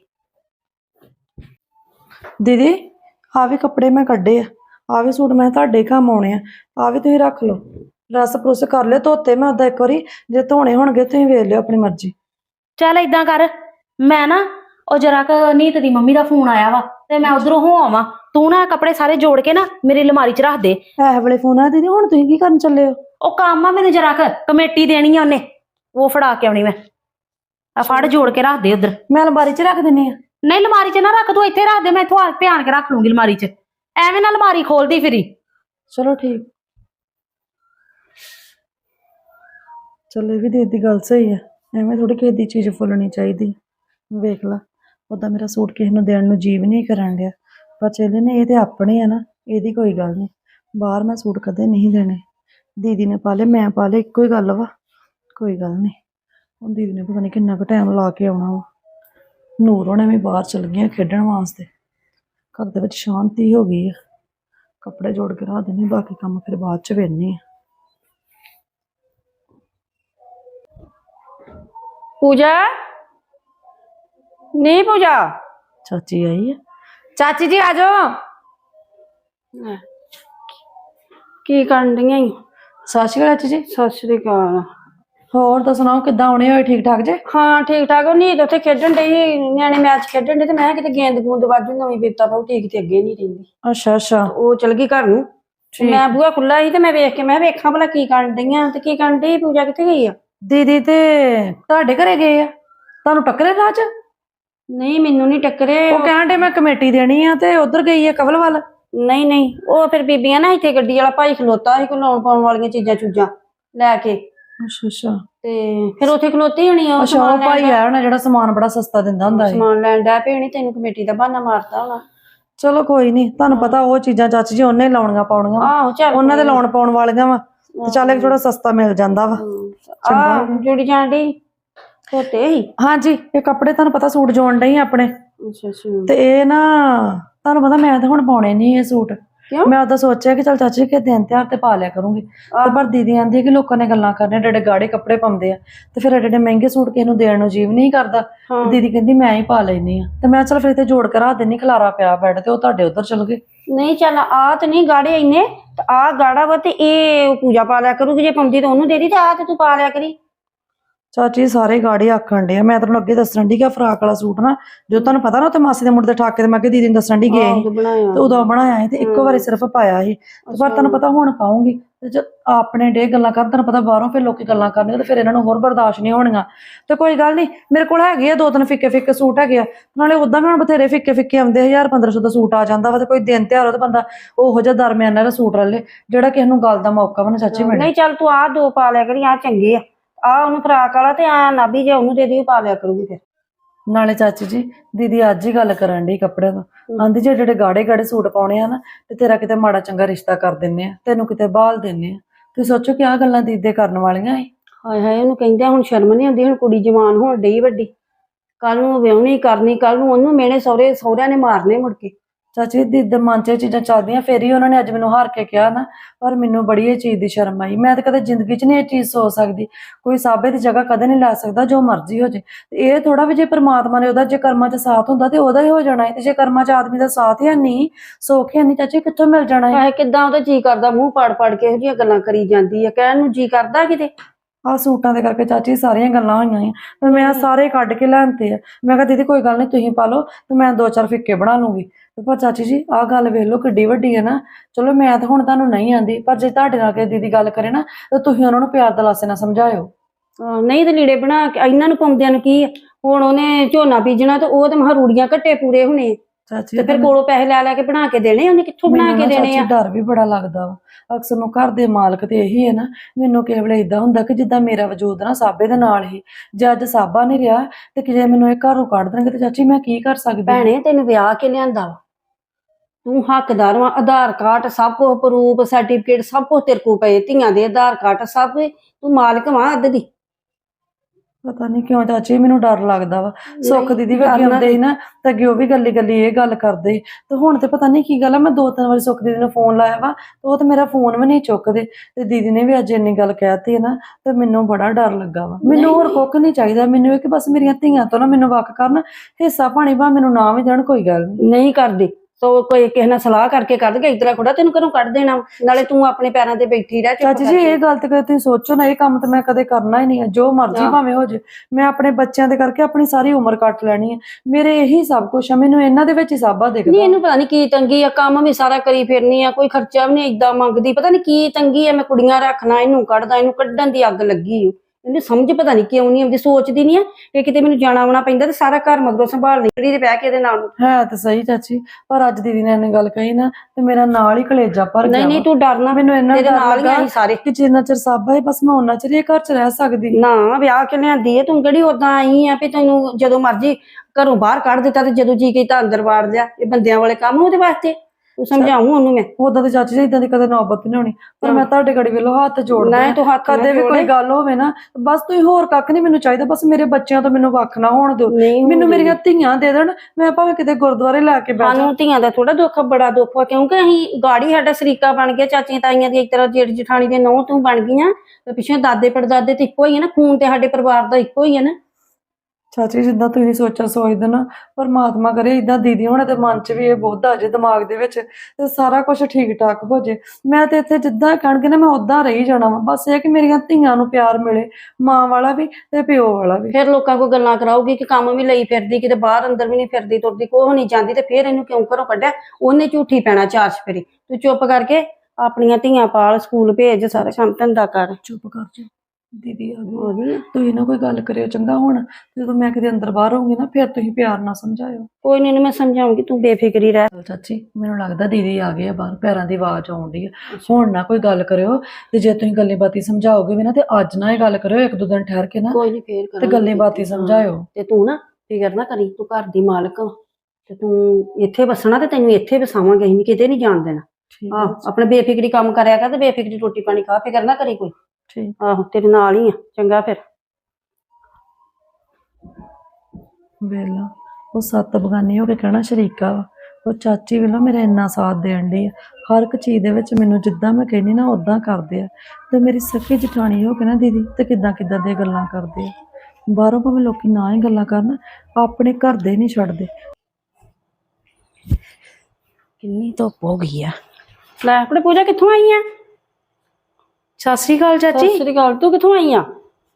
ਦੀਦੀ ਆ ਵੀ ਕੱਪੜੇ ਮੈਂ ਕੱਢੇ ਆ। ਆ ਵੀ ਸੂਟ ਮੈਂ ਤੁਹਾਡੇ ਕੰਮ ਆਉਣੇ ਆ ਆ ਵੀ ਤੁਸੀਂ ਰੱਖ ਲਓ। ਰਸ ਪ੍ਰੁਸ ਕਰ ਲਿਓ ਧੋਤੇ ਮੈਂ ਉਦਾਂ ਇੱਕ ਵਾਰੀ ਜੇ ਧੋਣੇ ਹੋਣਗੇ ਤੁਸੀਂ ਵੇਖ ਲਿਓ ਆਪਣੀ ਮਰਜ਼ੀ। ਚੱਲ ਇਦਾਂ ਕਰ ਮੈਂ ਨਾ ਉਹ ਜਰਾ ਕ ਨੀਤ ਦੀ ਮੰਮੀ ਦਾ ਫੋਨ ਆਇਆ ਵਾ ਤੇ ਮੈਂ ਉਧਰੋਂ ਹੋ ਆਵਾਂ। ਤੂੰ ਨਾ ਕੱਪੜੇ ਸਾਰੇ ਜੋੜ ਕੇ ਨਾ ਮੇਰੀ ਅਲਮਾਰੀ 'ਚ ਰੱਖ ਦੇ। ਇਹ ਵੇਲੇ ਫੋਨ ਆ ਦੀਦੀ ਹੁਣ ਤੁਸੀਂ ਕੀ ਕਰਨ ਚੱਲੇ ਹੋ? ਉਹ ਕੰਮ ਆ ਮੈਨੂੰ ਜਰਾ ਕ ਕਮੇਟੀ ਦੇਣੀ ਆ ਉਹਨੇ ਉਹ ਫੜਾ ਕੇ ਆਉਣੀ ਮੈਂ। ਆ ਫੜ ਜੋੜ ਕੇ ਰੱਖ ਦੇ ਉਧਰ। ਮੈਂ ਅਲਮਾਰੀ 'ਚ ਰੱਖ ਦਿੰਨੀ ਆ। ਨਹੀਂ ਅਲਮਾਰੀ 'ਚ ਨਾ ਰੱਖ ਤੂੰ ਇੱਥੇ ਰੱਖ ਦੇ ਮੈਂ ਇੱਥੋਂ ਆ ਕੇ ਧਿਆਨ ਕੇ ਰੱਖ ਲੂੰਗੀ ਅਲਮਾਰੀ 'ਚ। ਐਵੇਂ ਨਾ ਅਲਮਾਰੀ ਖੋਲਦੀ ਫਿਰੀ। ਚਲੋ ਠੀਕ। ਚਲੋ ਇਹ ਵੀ ਦੀਦੀ ਦੀ ਗੱਲ ਸਹੀ ਹੈ। ਐਵੇਂ ਥੋੜੀ ਕਿਸੇ ਦੀ ਚੀਜ਼ ਫੁੱਲਣੀ ਚਾਹੀਦੀ। ਵੇਖ ਲਾ ਉਦਾਂ ਮੇਰਾ ਸੂਟ ਕਿਸੇ ਨੂੰ ਦੇਣ ਨੂੰ ਜੀਵ ਨਹੀਂ ਕਰਨ ਡਿਆ। ਪਰ ਚੱਲੇ ਨੇ ਇਹ ਤੇ ਆਪਣੇ ਆ ਨਾ, ਇਹਦੀ ਕੋਈ ਗੱਲ ਨਹੀਂ। ਬਾਹਰ ਮੈਂ ਸੂਟ ਕਦੇ ਨਹੀਂ ਦੇਣੇ। ਦੀਦੀ ਨੇ ਪਾ ਲਏ, ਮੈਂ ਪਾ ਲਏ, ਇੱਕੋ ਹੀ ਗੱਲ ਵਾ। ਕੋਈ ਗੱਲ ਨਹੀਂ। ਹੁਣ ਦੀਦੀ ਨੇ ਪਤਾ ਨਹੀਂ ਕਿੰਨਾ ਕੁ ਟਾਈਮ ਲਾ ਕੇ ਆਉਣਾ ਵਾ। ਨੂਰ ਹੋਣੇ ਵੀ ਬਾਹਰ ਚਲ ਗਈਆਂ ਖੇਡਣ ਵਾਸਤੇ। ਘਰ ਦੇ ਵਿੱਚ ਸ਼ਾਂਤੀ ਹੋ ਗਈ ਆ ਕੱਪੜੇ ਜੋੜ ਕੇ ਰੱਖ ਦਿੰਨੀ ਬਾਕੀ ਕੰਮ ਫਿਰ ਬਾਅਦ ਚ ਵੇਖਣੀ ਆ ਪੂਜਾ? ਨਹੀਂ ਪੂਜਾ? ਚਾਚੀ ਆਈ ਆ ਚਾਚੀ ਜੀ ਆ ਜਾਓ। ਕੀ ਕਰਨ ਡੀਆਂ ਈ? ਸਤਿ ਸ਼੍ਰੀ ਅਕਾਲ ਚਾਚੀ ਜੀ। ਸਤਿ ਸ਼੍ਰੀ ਅਕਾਲ। ਹੋਰ ਤਾਂ ਸੁਣਾਓ ਕਿੱਦਾਂ ਆਉਣੇ ਹੋਏ? ਠੀਕ ਠਾਕ ਜੇ? ਹਾਂ ਠੀਕ ਠਾਕ। ਉਹ ਨੀਤ ਉੱਥੇ ਖੇਡਣ ਡਈ ਨਿਆਣੇ ਮੈਚ ਖੇਡਣ ਡੇ ਤੇ ਮੈਂ ਕਿਤੇ ਗੇਂਦ ਗੂੰਦ ਵਾਜੂ ਨਵੀਂ ਪੀਤਾ ਪਾਉ ਠੀਕ ਤੇ ਅੱਗੇ ਨਹੀਂ ਰਹਿੰਦੀ। ਅੱਛਾ ਅੱਛਾ। ਉਹ ਚਲ ਗਈ ਘਰ ਨੂੰ। ਮੈਂ ਬੂਹਾ ਖੁੱਲਾ ਸੀ ਤੇ ਮੈਂ ਵੇਖ ਕੇ ਮੈਂ ਵੇਖਾਂ ਭਲਾ ਕੀ ਕਰਨ ਡਈਆਂ। ਤੇ ਕੀ ਕਰਨ ਡਈ ਪੂਜਾ ਕਿੱਥੇ ਗਈ ਆ? ਦੀਦੀ ਤੇ ਤੁਹਾਡੇ ਘਰੇ ਗਏ ਆ? ਤੁਹਾਨੂੰ ਟੱਕਰੇ ਰਾਜ ਨਹੀਂ ਮੈਨੂੰ ਨਹੀਂ ਟੱਕਰੇ। ਉਹ ਕਹਿਣ ਦੇ ਮੈਂ ਕਮੇਟੀ ਦੇਣੀ ਆ ਤੇ ਉਧਰ ਗਈ ਹੈ ਕਵਲ ਵੱਲ ਨਹੀਂ ਨਹੀਂ ਉਹ ਫਿਰ ਬੀਬੀਆਂ ਨਾ ਇੱਥੇ ਗੱਡੀ ਵਾਲਾ ਭਾਈ ਖਲੋਤਾ ਸੀ ਕੋਈ ਲਾਉਣ ਪਾਉਣ ਵਾਲੀਆਂ ਚੀਜ਼ਾਂ ਚੂਜ਼ਾਂ ਲੈ ਕੇ। ਅੱਛਾ ਅੱਛਾ। ਤੇ ਫਿਰ ਉੱਥੇ ਖਲੋਤੀ ਹੋਣੀ ਆ ਉਹ ਅੱਛਾ ਉਹ ਸਮਾਨ ਭਾਈ ਲੈਣ ਆਇਆ ਹੋਣਾ ਜਿਹੜਾ ਸਮਾਨ ਬੜਾ ਸਸਤਾ ਦਿੰਦਾ ਹੁੰਦਾ ਹੈ ਸਮਾਨ ਲੈਣ ਦਾ ਪੇਣੀ ਤੈਨੂੰ ਕਮੇਟੀ ਦਾ ਬਹਾਨਾ ਮਾਰਤਾ ਹੋਣਾ। ਚਲੋ ਕੋਈ ਨਹੀਂ ਤੁਹਾਨੂੰ ਪਤਾ ਉਹ ਚੀਜ਼ਾਂ ਚਾਚੀ ਜੀ ਉਹਨੇ ਲਾਉਣੀਆਂ ਪਾਉਣੀਆਂ। ਵਾ। ਆਹੋ ਚੱਲ ਉਹਨਾਂ ਦੇ ਲਾਉਣ ਪਾਉਣ ਵਾਲੀਆਂ ਵਾ ਤੇ ਚੱਲ ਥੋੜਾ ਸਸਤਾ ਮਿਲ ਜਾਂਦਾ ਵਾ। ਆ ਜੁੜੀ ਜਾਂਦੀ ਧੋਤੇ ਹੀ ਹਾਂਜੀ ਇਹ ਕੱਪੜੇ ਤੁਹਾਨੂੰ ਪਤਾ ਸੂਟ ਜੋਣ ਡਈ ਆਪਣੇ। ਅੱਛਾ ਅੱਛਾ। ਤੇ ਇਹ ਨਾ ਤੁਹਾਨੂੰ ਪਤਾ ਮੈਂ ਤਾਂ ਹੁਣ ਪਾਉਣੇ ਨਹੀਂ ਇਹ ਸੂਟ। ਕਿਉਂ? ਮੈਂ ਉਹਦਾ ਸੋਚਿਆ ਕਿ ਚਲ ਚਾਚੀ ਕਿ ਦਿਨ ਤਿਉਹਾਰ ਤੇ ਪਾ ਲਿਆ ਕਰੂੰਗੀ। ਤੇ ਪਰ ਦੀਦੀ ਆਂਦੀ ਕਿ ਲੋਕਾਂ ਨੇ ਗੱਲਾਂ ਕਰਨੀਆਂ ਡੇਡੇ ਗਾੜੇ ਕੱਪੜੇ ਪਾਉਂਦੇ ਆ ਤੇ ਫਿਰ ਐਡੇ ਮਹਿੰਗੇ ਸੂਟ ਕਿਸੇ ਨੂੰ ਦੇਣ ਨੂੰ ਜੀਵ ਨਹੀਂ ਕਰਦਾ। ਤੇ ਦੀਦੀ ਕਹਿੰਦੀ ਮੈਂ ਹੀ ਪਾ ਲੈਣੀ ਆ। ਤੇ ਮੈਂ ਚਲ ਫਿਰ ਇੱਥੇ ਜੋੜ ਕੇ ਰੱਖ ਦਿੰਨੀ ਖਲਾਰਾ ਪਿਆ ਬੈੱਡ ਤੇ ਉਹ ਤੁਹਾਡੇ ਉਧਰ ਚਲ ਗਏ। ਨਹੀਂ ਚੱਲ ਆ ਤੇ ਨਹੀਂ ਗਾੜੇ ਇੰਨੇ ਤੇ ਆ ਗਾੜਾ ਵਾ ਤੇ ਇਹ ਪੂਜਾ ਪਾ ਲਿਆ ਕਰੂਗੀ ਜੇ ਪਾਉਂਦੀ ਤਾਂ ਉਹਨੂੰ ਦੇ ਦੀ ਤੇ ਆ ਤੇ ਤੂੰ ਪਾ ਲਿਆ ਕਰੀ। ਚਾਚੀ ਸਾਰੇ ਗਾੜੇ ਆਖਣ ਡੇ ਆ। ਮੈਂ ਤੁਹਾਨੂੰ ਅੱਗੇ ਦੱਸਣ ਦੀ ਕਿ ਫਰਾਕ ਵਾਲਾ ਸੂਟ ਨਾ ਜੋ ਤੁਹਾਨੂੰ ਪਤਾ ਨਾ ਉੱਥੇ ਮਾਸੀ ਦੇ ਮੁੰਡੇ ਦੇ ਠਾਕੇ ਤੇ ਮੈਂ ਅੱਗੇ ਦੀਦੀ ਨੂੰ ਦੱਸਣ ਦੀ ਗਏ ਆਹੋ ਸੀ ਤੇ ਬਣਾਇਆ ਤੇ ਉਦੋਂ ਬਣਾਇਆ ਸੀ ਤੇ ਇੱਕੋ ਵਾਰੀ ਸਿਰਫ ਪਾਇਆ ਸੀ। ਤੇ ਪਰ ਤੁਹਾਨੂੰ ਪਤਾ ਹੁਣ ਪਾਉਂਗੀ। ਤੇ ਜੇ ਆਪਣੇ ਡੇ ਗੱਲਾਂ ਕਰਨ ਤੁਹਾਨੂੰ ਪਤਾ ਬਾਹਰੋਂ ਫਿਰ ਲੋਕੀ ਗੱਲਾਂ ਕਰਨਗੇ ਤੇ ਫਿਰ ਇਹਨਾਂ ਨੂੰ ਹੋਰ ਬਰਦਾਸ਼ਤ ਨਹੀਂ ਹੋਣੀਆਂ। ਤੇ ਕੋਈ ਗੱਲ ਨਹੀਂ ਮੇਰੇ ਕੋਲ ਹੈਗੇ ਆ ਦੋ ਤਿੰਨ ਫਿੱਕੇ ਫਿੱਕੇ ਸੂਟ ਹੈਗੇ ਆ। ਨਾਲੇ ਉਦਾਂ ਵੀ ਹੁਣ ਬਥੇਰੇ ਫਿੱਕੇ ਫਿੱਕੇ ਆਉਂਦੇ ਆ 1000 1500 ਦਾ ਸੂਟ ਆ ਜਾਂਦਾ ਵਾ ਤੇ ਕੋਈ ਦਿਨ ਤਿਉਹਾਰ ਹੋ ਤੇ ਬੰਦਾ ਉਹੋ ਜਿਹਾ ਦਰਮਿਆਨਾ ਦਾ ਸੂਟ ਲੈ ਲੇ ਜਿਹੜਾ ਕਿਸੇ ਨੂੰ ਗੱਲ ਦਾ ਮੌਕਾ ਨਾ ਚਾਚੀ ਮਿਲੇ। ਨਹੀਂ ਚੱਲ ਤੂੰ ਆ ਦੋ ਪਾ ਲਿਆ ਕਰੀ ਆ ਚੰਗੇ ਆ। ਆ ਉਹਨੂੰ ਫਰਾਕ ਵਾਲਾ ਤੇ ਆ ਨਾਭੀ ਜੇ ਉਹਨੂੰ ਦੇ ਦੀ ਉਹ ਪਾ ਲਿਆ ਕਰੂਗੀ ਫਿਰ। ਨਾਲੇ ਚਾਚੀ ਜੀ ਦੀਦੀ ਅੱਜ ਹੀ ਗੱਲ ਕਰਨ ਦੀ ਕੱਪੜਿਆਂ ਦਾ। ਆਂਦੀ ਜੇ ਜਿਹੜੇ ਗਾੜੇ ਗਾੜੇ ਸੂਟ ਪਾਉਣੇ ਆ ਨਾ ਤੇ ਤੇਰਾ ਕਿਤੇ ਮਾੜਾ ਚੰਗਾ ਰਿਸ਼ਤਾ ਕਰ ਦਿੰਨੇ ਆ ਤੈਨੂੰ ਕਿਤੇ ਬਾਲ ਦਿੰਨੇ ਆ। ਤੁਸੀਂ ਸੋਚੋ ਕਿ ਆ ਗੱਲਾਂ ਦੀਦੀ ਕਰਨ ਵਾਲੀਆਂ ਏ। ਹਾਏ ਹਾਏ ਉਹਨੂੰ ਕਹਿੰਦੇ ਹੁਣ ਸ਼ਰਮ ਨਹੀਂ ਆਉਂਦੀ ਹੁਣ ਕੁੜੀ ਜਵਾਨ ਹੋਣ ਡਈ ਵੱਡੀ। ਕੱਲ ਨੂੰ ਵਿਆਹਣੀ ਕਰਨੀ ਕੱਲ ਨੂੰ ਉਹਨੂੰ ਮੇਣੇ ਸਹੁਰੇ ਸਹੁਰਿਆਂ ਨੇ ਮਾਰਨੇ ਮੁੜ ਕੇ। ਚਾਚੀ ਦੀ ਦੇ ਮਨ 'ਚ ਇਹ ਚੀਜ਼ਾਂ ਚੱਲਦੀਆਂ, ਫੇਰ ਹੀ ਉਹਨਾਂ ਨੇ ਅੱਜ ਮੈਨੂੰ ਹਾਰ ਕੇ ਕਿਹਾ ਨਾ, ਪਰ ਮੈਨੂੰ ਬੜੀ ਇਹ ਚੀਜ਼ ਦੀ ਸ਼ਰਮ ਆਈ। ਮੈਂ ਤਾਂ ਕਦੇ ਜ਼ਿੰਦਗੀ 'ਚ ਨਹੀਂ ਇਹ ਚੀਜ਼ ਸੋਚ ਸਕਦੀ। ਕੋਈ ਸਾਬੇ ਦੀ ਜਗ੍ਹਾ ਕਦੇ ਨਹੀਂ ਲੈ ਸਕਦਾ, ਜੋ ਮਰਜ਼ੀ ਹੋ ਜੇ। ਤੇ ਇਹ ਥੋੜਾ ਵੀ ਜੇ ਪ੍ਰਮਾਤਮਾ ਨੇ ਉਹਦਾ ਜੇ ਕਰਮਾਂ 'ਚ ਸਾਥ ਹੁੰਦਾ, ਤੇ ਉਹਦਾ ਹੀ ਹੋ ਜਾਣਾ ਹੈ। ਤੇ ਜੇ ਕਰਮਾਂ 'ਚ ਆਦਮੀ ਦਾ ਸਾਥ ਹੀ ਨਹੀਂ, ਸੋਖ ਹੀ ਨਹੀਂ, ਚਾਚੀ ਕਿੱਥੋਂ ਮਿਲ ਜਾਣਾ ਹੈ? ਕਿਦਾਂ ਉਹਦਾ ਜੀ ਕਰਦਾ, ਮੂੰਹ ਪਾੜ ਪਾੜ ਕੇ ਇਹੋ ਜਿਹੀਆਂ ਗੱਲਾਂ ਕਰੀ ਜਾਂਦੀ ਹੈ। ਕਹਿਣ ਨੂੰ ਜੀ ਕਰਦਾ ਕਿਤੇ? ਆ ਸੂਟਾਂ ਦੇ ਕਰਕੇ ਚਾਚੀ ਸਾਰੀਆਂ ਗੱਲਾਂ ਹੋਈਆਂ ਆ। ਤੇ ਮੈਂ ਸਾਰੇ ਕੱਢ ਕੇ ਲੈਣਤੇ ਆ। ਮੈਂ ਕਿਹਾ ਦੀਦੀ ਕੋਈ ਗੱਲ ਨਹੀਂ ਤੁਸੀਂ ਪਾ ਲਓ ਤੇ ਮੈਂ ਦੋ ਚਾਰ ਫਿੱਕੇ ਬਣਾ ਲੂੰਗੀ। ਤੇ ਪਰ ਚਾਚੀ ਜੀ ਆਹ ਗੱਲ ਵੇਖ ਲਓ ਕਿੱਡੀ ਵੱਡੀ ਹੈ ਨਾ। ਚਲੋ ਮੈਂ ਤਾਂ ਹੁਣ ਤੁਹਾਨੂੰ ਨਹੀਂ ਆਂਦੀ ਪਰ ਜੇ ਤੁਹਾਡੇ ਨਾਲ ਕੇ ਦੀਦੀ ਗੱਲ ਕਰੇ ਨਾ ਤਾਂ ਤੁਸੀਂ ਉਹਨਾਂ ਨੂੰ ਪਿਆਰ ਦਲਾਸੇ ਨਾਲ ਸਮਝਾਇਓ। ਹਾਂ, ਨਹੀਂ ਤੇ ਲੀੜੇ ਬਣਾ ਕੇ ਇਹਨਾਂ ਨੂੰ ਪਾਉਂਦਿਆਂ ਨੂੰ ਕੀ ਆ? ਹੁਣ ਉਹਨੇ ਝੋਨਾ ਬੀਜਣਾ ਤੇ ਉਹ ਤੇ ਮਹਾ ਰੂੜੀਆਂ ਘੱਟੇ ਪੂਰੇ ਹੋਣੇ ਚਾਚੀ ਤੇ ਫਿਰ ਕੋਲੋਂ ਪੈਸੇ ਲੈ ਲੈ ਕੇ ਬਣਾ ਕੇ ਦੇਣੇ ਉਹਨੇ ਕਿੱਥੋਂ ਬਣਾ ਕੇ ਦੇਣੇ ਆ? ਡਰ ਵੀ ਬੜਾ ਲੱਗਦਾ ਵਾ। ਅਕਸਰ ਨੂੰ ਘਰ ਦੇ ਮਾਲਕ ਤੇ ਇਹੀ ਹੈ ਨਾ ਮੈਨੂੰ ਕੇਵਲ ਇਦਾਂ ਹੁੰਦਾ ਕਿ ਜਿੱਦਾਂ ਮੇਰਾ ਵਜੂਦ ਨਾ ਸਾਬੇ ਦੇ ਨਾਲ ਹੀ ਜੇ ਅੱਜ ਸਾਬਾ ਨਹੀਂ ਰਿਹਾ ਤੇ ਕਿ ਜੇ ਮੈਨੂੰ ਇਹ ਘਰੋਂ ਕੱਢ ਦੇਣਗੇ ਤੇ ਚਾਚੀ ਮੈਂ ਕੀ ਕਰ ਸਕਦੀ? ਭੈਣੇ ਤੈਨੂੰ ਵਿਆਹ ਕੇ ਲਿਆਂਦਾ ਵਾ। ਤੂੰ ਹੱਕਦਾਰ ਵਾ ਆਧਾਰ ਕਾਰਡ ਸਭ ਕੁਝ ਪ੍ਰੂਫ ਸਰਟੀਫਿਕੇਟ ਸਭ ਕੁਝ ਤੇਰੇ ਕੋਲ ਪਏ ਧੀਆਂ ਦੇ ਆਧਾਰ ਕਾਰਡ ਸਭ ਤੂੰ ਮਾਲਕ ਵਾਂ ਅੱਧ ਦੀ। ਪਤਾ ਨਹੀਂ ਕਿਉਂ ਚਾਚੀ ਮੈਨੂੰ ਡਰ ਲੱਗਦਾ ਵਾ। ਸੁੱਖ ਦੀਦੀ ਵੀ ਅੱਗੇ ਸੀ ਨਾ ਤੇ ਅੱਗੇ ਉਹ ਵੀ ਗੱਲੀ ਗੱਲੀ ਇਹ ਗੱਲ ਕਰਦੇ ਸੀ। ਤੇ ਹੁਣ ਤੇ ਪਤਾ ਨਹੀਂ ਕੀ ਗੱਲ ਆ ਮੈਂ ਦੋ ਤਿੰਨ ਵਾਰੀ ਸੁੱਖ ਦੀਦੀ ਨੂੰ ਫੋਨ ਲਾਇਆ ਵਾ ਤੇ ਉਹ ਤੇ ਮੇਰਾ ਫੋਨ ਵੀ ਨਹੀਂ ਚੁੱਕਦੇ। ਤੇ ਦੀਦੀ ਨੇ ਵੀ ਅੱਜ ਇੰਨੀ ਗੱਲ ਕਹਿਤੀ ਹੈ ਨਾ ਤੇ ਮੈਨੂੰ ਬੜਾ ਡਰ ਲੱਗਾ ਵਾ। ਮੈਨੂੰ ਹੋਰ ਕੁੱਖ ਨਹੀਂ ਚਾਹੀਦਾ ਮੈਨੂੰ ਇਹ ਕਿ ਬਸ ਮੇਰੀਆਂ ਧੀਆਂ ਤੋਂ ਨਾ ਮੈਨੂੰ ਵੱਖ ਕਰਨ। ਹਿੱਸਾ ਪਾਣੀ ਬਾ ਮੈਨੂੰ ਨਾ ਵੀ ਦੇਣ ਕੋਈ ਗੱਲ ਨਹੀਂ ਨਹੀਂ ਕਰਦੇ। ਸੋ ਕੋਈ ਕਿਸੇ ਨਾਲ ਸਲਾਹ ਕਰਕੇ ਕੱਢ ਕੇ ਇਤਰਾ ਖੋੜਾ ਤੈਨੂੰ ਘਰੋਂ ਕੱਢ ਦੇਣਾ। ਨਾਲੇ ਤੂੰ ਆਪਣੇ ਪੈਰਾਂ ਤੇ ਬੈਠੀ ਰਹਿ ਚੁੱਪ ਚਾਚੀ ਜੀ। ਇਹ ਗੱਲ ਤੇ ਕਦੇ ਤੁਸੀਂ ਸੋਚੋ ਨਾ ਇਹ ਕੰਮ ਤੇ ਮੈਂ ਕਦੇ ਕਰਨਾ ਹੀ ਨਹੀਂ ਹੈ ਜੋ ਮਰਜ਼ੀ ਹਾਂ। ਭਾਵੇਂ ਹੋ ਜੇ ਮੈਂ ਆਪਣੇ ਬੱਚਿਆਂ ਦੇ ਕਰਕੇ ਆਪਣੀ ਸਾਰੀ ਉਮਰ ਕੱਟ ਲੈਣੀ ਹੈ ਮੇਰੇ ਇਹੀ ਸਭ ਕੁਝ ਆ ਮੈਨੂੰ ਇਹਨਾਂ ਦੇ ਵਿੱਚ ਹੀ ਸਾਬਾ ਨਹੀਂ ਇਹਨੂੰ ਪਤਾ ਨਹੀਂ ਕੀ ਤੰਗੀ ਆ ਕੰਮ ਵੀ ਸਾਰਾ ਕਰੀ ਫਿਰਨੀ ਆ ਕੋਈ ਖਰਚਾ ਵੀ ਨਹੀਂ ਇਦਾਂ ਮੰਗਦੀ ਪਤਾ ਨਹੀਂ ਕੀ ਤੰਗੀ ਆ ਮੈਂ ਕੁੜੀਆਂ ਰੱਖਣਾ ਇਹਨੂੰ ਕੱਢਦਾ ਇਹਨੂੰ ਕੱਢਣ ਦੀ ਅੱਗ ਲੱਗੀ ਇਹਨੂੰ ਸਮਝ ਪਤਾ ਨਹੀਂ ਕਿਉਂ ਨਹੀਂ ਆਉਂਦੀ ਸੋਚਦੀ ਨਹੀਂ ਆ ਕਿ ਕਿਤੇ ਮੈਨੂੰ ਜਾਣਾ ਆਉਣਾ ਪੈਂਦਾ ਤੇ ਸਾਰਾ ਘਰ ਮਗਰੋਂ ਸੰਭਾਲ ਲਈ ਤੇ ਬਹਿ ਕੇ ਇਹਦੇ ਨਾਲ ਹੈ ਤਾਂ ਸਹੀ ਚਾਚੀ ਪਰ ਅੱਜ ਦੀਦੀ ਨੇ ਇਹਨੇ ਗੱਲ ਕਹੀ ਨਾ ਤੇ ਮੇਰਾ ਨਾਲ ਹੀ ਕਲੇਜਾ ਭਰ ਗਿਆ ਨਹੀਂ ਨਹੀਂ। ਤੂੰ ਡਰਨਾ ਮੈਨੂੰ ਇੰਨਾ ਤੇਰੇ ਨਾਲ ਹੀ ਸਾਰੇ। ਕਿ ਜਿੰਨਾ ਚਿਰ ਸਾਬਾ ਹੈ ਬਸ ਮੈਂ ਉਹਨਾਂ ਚਿਰ ਇਹ ਘਰ ਚ ਰਹਿ ਸਕਦੀ। ਨਾ ਵਿਆਹ ਕੇ ਲਿਆਂਦੀ ਏ? ਤੂੰ ਕਿਹੜੀ ਉਦਾਂ ਆਈ ਆ ਵੀ ਤੈਨੂੰ ਜਦੋਂ ਮਰਜ਼ੀ ਘਰੋਂ ਬਾਹਰ ਕੱਢ ਦਿੱਤਾ ਤੇ ਜਦੋਂ ਜੀ ਕੀਤਾ ਅੰਦਰ ਵਾੜ ਲਿਆ। ਇਹ ਬੰਦਿਆਂ ਵਾਲੇ ਕੰਮ ਉਹਦੇ ਵਾਸਤੇ। ਤੂੰ ਸਮਝਾਉਂ ਉਹਨੂੰ ਮੈਂ? ਉਦਾਂ ਤੇ ਚਾਚੀ ਜੀ ਇਦਾਂ ਦੀ ਕਦੇ ਨੌਬਤ ਨਹੀਂ ਹੋਣੀ। ਪਰ ਮੈਂ ਤੁਹਾਡੇ ਗੜੀ ਵੱਲੋਂ ਹੱਥ ਜੋੜਦਾ ਨਾ ਤੂੰ ਹੱਥ ਕਦੇ ਵੀ। ਕੋਈ ਗੱਲ ਹੋਵੇ ਨਾ ਬਸ ਤੁਸੀਂ ਹੋਰ ਕੱਖ ਨਹੀਂ ਮੈਨੂੰ ਚਾਹੀਦਾ ਬਸ ਮੇਰੇ ਬੱਚਿਆਂ ਤੋਂ ਮੈਨੂੰ ਵੱਖ ਨਾ ਹੋਣ ਦਿਓ। ਨਹੀਂ ਮੈਨੂੰ ਮੇਰੀਆਂ ਧੀਆਂ ਦੇ ਦੇਣ ਮੈਂ ਭਾਵੇਂ ਕਿਤੇ ਗੁਰਦੁਆਰੇ ਲੈ ਕੇ ਬੈਠ ਸਾਨੂੰ ਧੀਆਂ ਦਾ ਥੋੜਾ ਦੁੱਖ ਬੜਾ ਦੁੱਖ ਆ ਕਿਉਂਕਿ ਅਸੀਂ ਗਾੜੀ ਸਾਡਾ ਸਰੀਕਾ ਬਣ ਗਿਆ ਚਾਚੀਆਂ ਤਾਈਆਂ ਦੀ ਇੱਕ ਤਰ੍ਹਾਂ ਜੇਠ ਜਠਾਣੀ ਦੇ ਨੌ ਤੂੰ ਬਣ ਗਈਆਂ। ਤੇ ਪਿੱਛੇ ਦਾਦੇ ਪੜਦਾਦੇ ਤੇ ਇੱਕੋ ਹੀ ਆ ਨਾ ਖੂਨ ਤੇ ਸਾਡੇ ਪਰਿਵਾਰ ਦਾ ਇੱਕੋ ਹੀ ਆ ਨਾ। ਚਾਚੀ ਜਿੱਦਾਂ ਤੁਸੀਂ ਸੋਚਿਆ ਸੋਚਦੇ ਨਾ ਪਰਮਾਤਮਾ ਕਰੇ ਇਦਾਂ ਦੀਦੀ ਹੋਣਾ ਦੇ ਮਨ 'ਚ ਵੀ ਇਹ ਬੋਧ ਆ ਜੇ ਦਿਮਾਗ ਦੇ ਵਿੱਚ ਤੇ ਸਾਰਾ ਕੁਝ ਠੀਕ ਠਾਕ ਹੋ ਜੇ। ਮੈਂ ਤੇ ਇੱਥੇ ਜਿੱਦਾਂ ਕਹਿਣਗੇ ਨਾ ਮੈਂ ਉਦਾਂ ਰਹੀ ਜਾਣਾ ਵਾ। ਬਸ ਇਹ ਕਿ ਮੇਰੀਆਂ ਧੀਆਂ ਨੂੰ ਪਿਆਰ ਮਿਲੇ ਮਾਂ ਵਾਲਾ ਵੀ ਤੇ ਪਿਓ ਵਾਲਾ ਵੀ। ਫਿਰ ਲੋਕਾਂ ਕੋਲ ਗੱਲਾਂ ਕਰਾਉਗੀ ਕਿ ਕੰਮ ਵੀ ਲਈ ਫਿਰਦੀ ਕਿਤੇ ਬਾਹਰ ਅੰਦਰ ਵੀ ਨਹੀਂ ਫਿਰਦੀ ਤੁਰਦੀ ਕੋਹ ਨਹੀਂ ਜਾਂਦੀ ਤੇ ਫਿਰ ਇਹਨੂੰ ਕਿਉਂ ਘਰੋਂ ਕੱਢਿਆ? ਉਹਨੇ ਝੂਠੀ ਪੈਣਾ ਚਾਰ ਚਫੇਰੀ ਤੂੰ ਚੁੱਪ ਕਰਕੇ ਆਪਣੀਆਂ ਧੀਆਂ ਪਾਲ ਸਕੂਲ ਭੇਜ ਸਾਰੇ ਕੰਮ ਧੰਦਾ ਕਰ। ਚੁੱਪ ਕਰ ਜਾ। ਦੀਦੀ ਆ ਗਈ ਆ ਗਈ। ਆ। ਤੁਸੀਂ ਨਾ ਕੋਈ ਗੱਲ ਕਰਿਓ ਚੰਗਾ ਹੁਣ ਜਦੋਂ ਮੈਂ ਕਿਤੇ ਅੰਦਰ ਬਾਹਰ ਹੋਊਂਗੀ ਨਾ ਫਿਰ ਤੁਸੀਂ ਪਿਆਰ ਨਾਲ ਸਮਝਾਇਓ। ਕੋਈ ਨਹੀਂ ਮੈਂ ਸਮਝਾਉਂਗੀ ਤੂੰ ਬੇਫਿਕਰੀ ਰਹਿ। ਚਲ ਚਾਚੀ ਮੈਨੂੰ ਲੱਗਦਾ ਦੀਦੀ ਆ ਗਏ ਆ ਬਾਹਰ ਪੈਰਾਂ ਦੀ ਆਵਾਜ਼ ਆਉਂਦੀ ਹੈ ਹੁਣ ਨਾ ਕੋਈ ਗੱਲ ਕਰਿਓ ਤੇ ਜੇ ਤੁਸੀਂ ਗੱਲੇ ਬਾਤੀ ਸਮਝਾਓਗੇ ਵੀ ਨਾ ਤੇ ਅੱਜ ਨਾ ਇਹ ਗੱਲ ਕਰਿਓ ਇੱਕ ਦੋ ਦਿਨ ਠਹਿਰ ਕੇ ਨਾ ਕੋਈ ਨਹੀਂ ਫੇਰ ਤੇ ਕਰਾਂਗੇ। ਗੱਲੇ ਬਾਤੀ ਸਮਝਾਇਓ। ਤੇ ਤੂੰ ਨਾ ਫਿਕਰ ਨਾ ਕਰੀ ਤੂੰ ਘਰ ਦੀ ਮਾਲਕ ਆਂ ਤੇ ਤੂੰ ਇੱਥੇ ਵਸਣਾ ਤੇ ਤੈਨੂੰ ਇੱਥੇ ਵਸਾਵਾਂਗੇ ਅਸੀਂ ਕਿਤੇ ਨਹੀਂ ਜਾਣ ਦੇਣਾ। ਠੀਕ ਆਹ ਹੈ ਆਪਣੇ ਬੇਫਿਕਰੀ ਕੰਮ ਕਰਿਆ ਕਰ ਤੇ ਬੇਫਿਕਰੀ ਰੋਟੀ ਪਾਣੀ ਖਾ ਫਿਕਰ ਨਾ ਕਰੀ ਕੋਈ। ਠੀਕ ਆਹੋ ਤੇਰੇ ਨਾਲ ਹੀ ਆ ਚੰਗਾ ਫਿਰ। ਵੇਲਾ ਉਹ ਸੱਤ ਬਗਾਨੀ ਹੋ ਕੇ ਕਹਿਣਾ ਸ਼ਰੀਕਾ ਵਾ। ਉਹ ਚਾਚੀ ਵੇਲਾ ਮੇਰਾ ਇੰਨਾ ਸਾਥ ਦੇਣ ਦੀ ਆ। ਹਰ ਇੱਕ ਚੀਜ਼ ਦੇ ਵਿੱਚ ਮੈਨੂੰ ਜਿੱਦਾਂ ਮੈਂ ਕਹਿੰਦੀ ਨਾ ਉਦਾਂ ਕਰਦੇ ਆ। ਤੇ ਮੇਰੀ ਸਖੀ ਜਠਾਣੀ ਹੋ ਕੇ ਨਾ ਦੀਦੀ ਤੇ ਕਿੱਦਾਂ ਕਿੱਦਾਂ ਦੀਆਂ ਗੱਲਾਂ ਕਰਦੇ ਆ। ਬਾਹਰੋਂ ਭਾਵੇਂ ਲੋਕੀ ਨਾ ਹੀ ਗੱਲਾਂ ਕਰਨ ਆਪਣੇ ਘਰ ਦੇ ਨਹੀਂ ਛੱਡਦੇ। ਕਿੰਨੀ ਧੁੱਪ ਹੋ ਗਈ ਆ। ਲੈ ਆਪਣੇ ਪੂਜਾ ਕਿੱਥੋਂ ਆਈ ਆ? ਸਤਿ ਸ਼੍ਰੀ ਅਕਾਲ ਸਤਿ ਚਾਚੀ ਸ੍ਰੀ ਅਕਾਲ ਤੂੰ ਕਿੱਥੋਂ ਆਈ ਆ?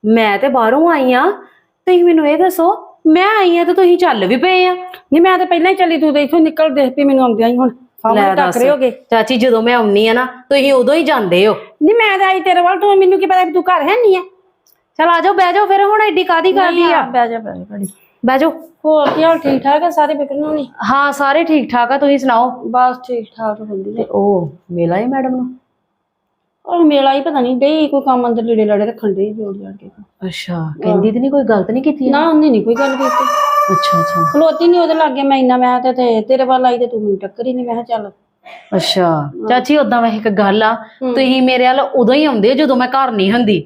ਮੈਂ ਤੇ ਬਾਹਰੋਂ ਆਈ ਆ। ਤੁਸੀਂ ਮੈਨੂੰ ਇਹ ਦੱਸੋ ਮੈਂ ਆਈ ਆ ਤੇ ਤੁਸੀਂ ਚੱਲ ਵੀ ਪਏ ਆ। ਨਹੀਂ ਮੈਂ ਤਾਂ ਪਹਿਲਾਂ ਹੀ ਚੱਲੀ ਤੂੰ ਤੇ ਇੱਥੋਂ ਨਿਕਲ ਦੇਖ ਪਈ ਮੈਨੂੰ ਆਉਂਦਿਆਂ ਹੀ ਹੁਣ। ਸਾਹਮਣੇ ਦੱਸ। ਟੱਕਰੇ ਹੋਗੇ। ਚਾਚੀ ਜਦੋਂ ਮੈਂ ਆਉਣੀ ਆ ਨਾ ਤੁਸੀਂ ਉਦੋਂ ਹੀ ਜਾਂਦੇ ਹੋ। ਨਹੀਂ ਮੈਂ ਤਾਂ ਆਈ ਤੇਰੇ ਵੱਲ ਤੂੰ ਮੈਨੂੰ ਕੀ ਪਤਾ ਵੀ ਤੂੰ ਘਰ ਹੈ ਨਹੀਂ ਆ। ਚਲ ਆ ਜਾਓ ਬਹਿ ਜਾਓ ਫਿਰ ਹੁਣ ਐਡੀ ਕਾਦੀ ਕਰਦੀ ਆ? ਬਹਿ ਜਾ ਬਹਿ ਜਾ ਘੜੀ। ਬਹਿ ਜਾਓ। ਹੋਰ ਕੀ ਹਾਲ ਠੀਕ ਠਾਕ ਹੈ ਸਾਰੇ ਫਿਕਰ ਨੂੰ ਨਹੀਂ ਹਾਂ ਸਾਰੇ ਠੀਕ ਠਾਕ ਆ ਤੁਸੀਂ ਸੁਣਾਓ? ਬਸ ਠੀਕ ਠਾਕ ਹੁੰਦੀ ਤੇ ਉਹ ਮੇਲਾ ਹੀ ਮੈਡਮ ਨੂੰ? ਉਹ ਮੇਲਾ ਹੀ ਪਤਾ ਨਹੀਂ ਡਈ ਕੋਈ ਕੰਮ ਅੰਦਰ ਲੀੜੇ ਲੜੇ ਰੱਖਣ ਡਈ ਜੋੜ ਜੜ ਕੇ। ਅੱਛਾ ਕਹਿੰਦੀ ਤੇ ਨਹੀਂ ਕੋਈ ਗਲਤ ਨਹੀਂ ਕੀਤੀ ਨਾ ਉਹਨੇ ਨਹੀਂ ਕੋਈ ਗੱਲ ਕੀਤੀ। ਅੱਛਾ ਅੱਛਾ। ਖਲੋਤੀ ਨਹੀਂ ਉਹਦੇ ਲਾਗੇ ਮੈਂ ਇੰਨਾ ਮੈਂ ਤੇ ਤੇ ਤੇਰੇ ਵੱਲ ਆਈ ਤੇ ਤੂੰ ਮੈਨੂੰ ਟੱਕਰੀ ਨਹੀਂ ਮੈਂ ਕਿਹਾ ਚੱਲ। ਅੱਛਾ ਚਾਚੀ ਉਦਾਂ ਵੈਸੇ ਇੱਕ ਗੱਲ ਆ ਤੁਸੀਂ ਮੇਰੇ ਵੱਲ ਉਦੋਂ ਹੀ ਆਉਂਦੇ ਜਦੋਂ ਮੈਂ ਘਰ ਨਹੀਂ ਹੁੰਦੀ।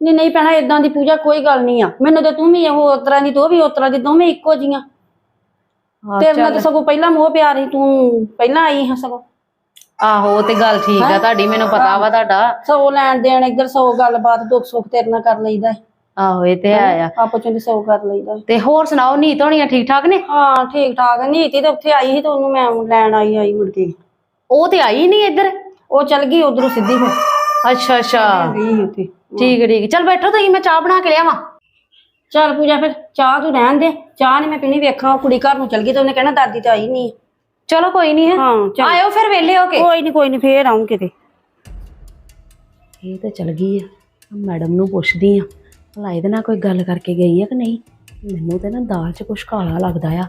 ਨਹੀਂ ਨਹੀਂ ਭੈਣਾ ਇਦਾਂ ਦੀ ਪੂਜਾ ਕੋਈ ਗੱਲ ਨਹੀਂ ਆ। ਮੈਨੂੰ ਤੇ ਤੂੰ ਵੀ ਉਹ ਉਸ ਤਰ੍ਹਾਂ ਦੀ ਤੂੰ ਵੀ ਉਸ ਤਰ੍ਹਾਂ ਦੀ ਦੋਵੇਂ ਇੱਕੋ ਜੀਆਂ। ਤੇਰੇ ਨਾਲ। ਤਾਂ ਸਗੋਂ ਪਹਿਲਾਂ ਮੋਹ ਪਿਆਰ ਸੀ ਤੂੰ ਪਹਿਲਾਂ ਆਈ ਹਾਂ ਸਗੋਂ। ਆਹੋ ਉਹ ਤੇ ਗੱਲ ਠੀਕ ਆ ਤੁਹਾਡੀ ਮੈਨੂੰ ਪਤਾ ਵਾ ਤੁਹਾਡਾ। ਸੌ ਲੈਣ ਦੇਣ ਇੱਧਰ ਸੌ ਗੱਲਬਾਤ ਦੁੱਖ ਸੁੱਖ ਤੇਰੇ ਨਾਲ ਕਰ ਲਈਦਾ। ਆਹੋ ਇਹ ਤੇ ਹੈ ਆ। ਆਪੋ ਚ ਦੀ ਸੌ ਕਰ ਲਈਦਾ। ਤੇ ਹੋਰ ਸੁਣਾਓ ਨੀਤ ਹੋਣੀਆਂ ਠੀਕ ਠਾਕ ਨੇ? ਹਾਂ ਠੀਕ ਠਾਕ। ਨੀਤੀ ਤੇ ਉੱਥੇ ਆਈ ਸੀ ਤੇ ਉਹਨੂੰ ਮੈਂ ਲੈਣ ਆਈ ਆਈ ਮੁੜ ਕੇ। ਉਹ ਤੇ ਆਈ ਨਹੀਂ ਇੱਧਰ? ਉਹ ਚਲ ਗਈ ਉਧਰੋਂ ਸਿੱਧੀ ਫਿਰ। ਅੱਛਾ ਅੱਛਾ। ਗਈ ਉੱਥੇ। ਠੀਕ ਠੀਕ। ਚੱਲ ਬੈਠੋ ਤੁਸੀਂ ਮੈਂ ਚਾਹ ਬਣਾ ਕੇ ਲਿਆਵਾਂ। ਚੱਲ ਪੂਜਾ ਫਿਰ ਚਾਹ ਤੂੰ ਰਹਿਣ ਦੇ। ਚਾਹ ਨਹੀਂ ਮੈਂ ਪੀਣੀ ਵੇਖਾਂ ਉਹ ਕੁੜੀ ਘਰ ਨੂੰ ਚਲ ਗਈ ਤੇ ਉਹਨੇ ਕਹਿਣਾ ਦਾਦੀ ਤਾਂ ਆਈ ਨਹੀਂ ਚਲੋ ਕੋਈ ਨਹੀਂ ਹੈ। ਹਾਂ ਚੱਲ। ਆਇਓ ਫਿਰ ਵੇਲੇ ਹੋ ਕੇ। ਕੋਈ ਨਹੀਂ ਕੋਈ ਨਹੀਂ ਫੇਰ ਆਉਂ ਕਿਤੇ। ਇਹ ਤਾਂ ਚਲ ਗਈ ਆ। ਮੈਡਮ ਨੂੰ ਪੁੱਛਦੀ ਆ। ਭਲਾ ਇਹਦੇ ਨਾਲ ਕੋਈ ਗੱਲ ਕਰਕੇ ਗਈ ਆ ਕਿ ਨਹੀਂ? ਮੈਨੂੰ ਤੇ ਨਾ ਦਾਲ 'ਚ ਕੁਛ ਕਾਲਾ ਲੱਗਦਾ ਆ।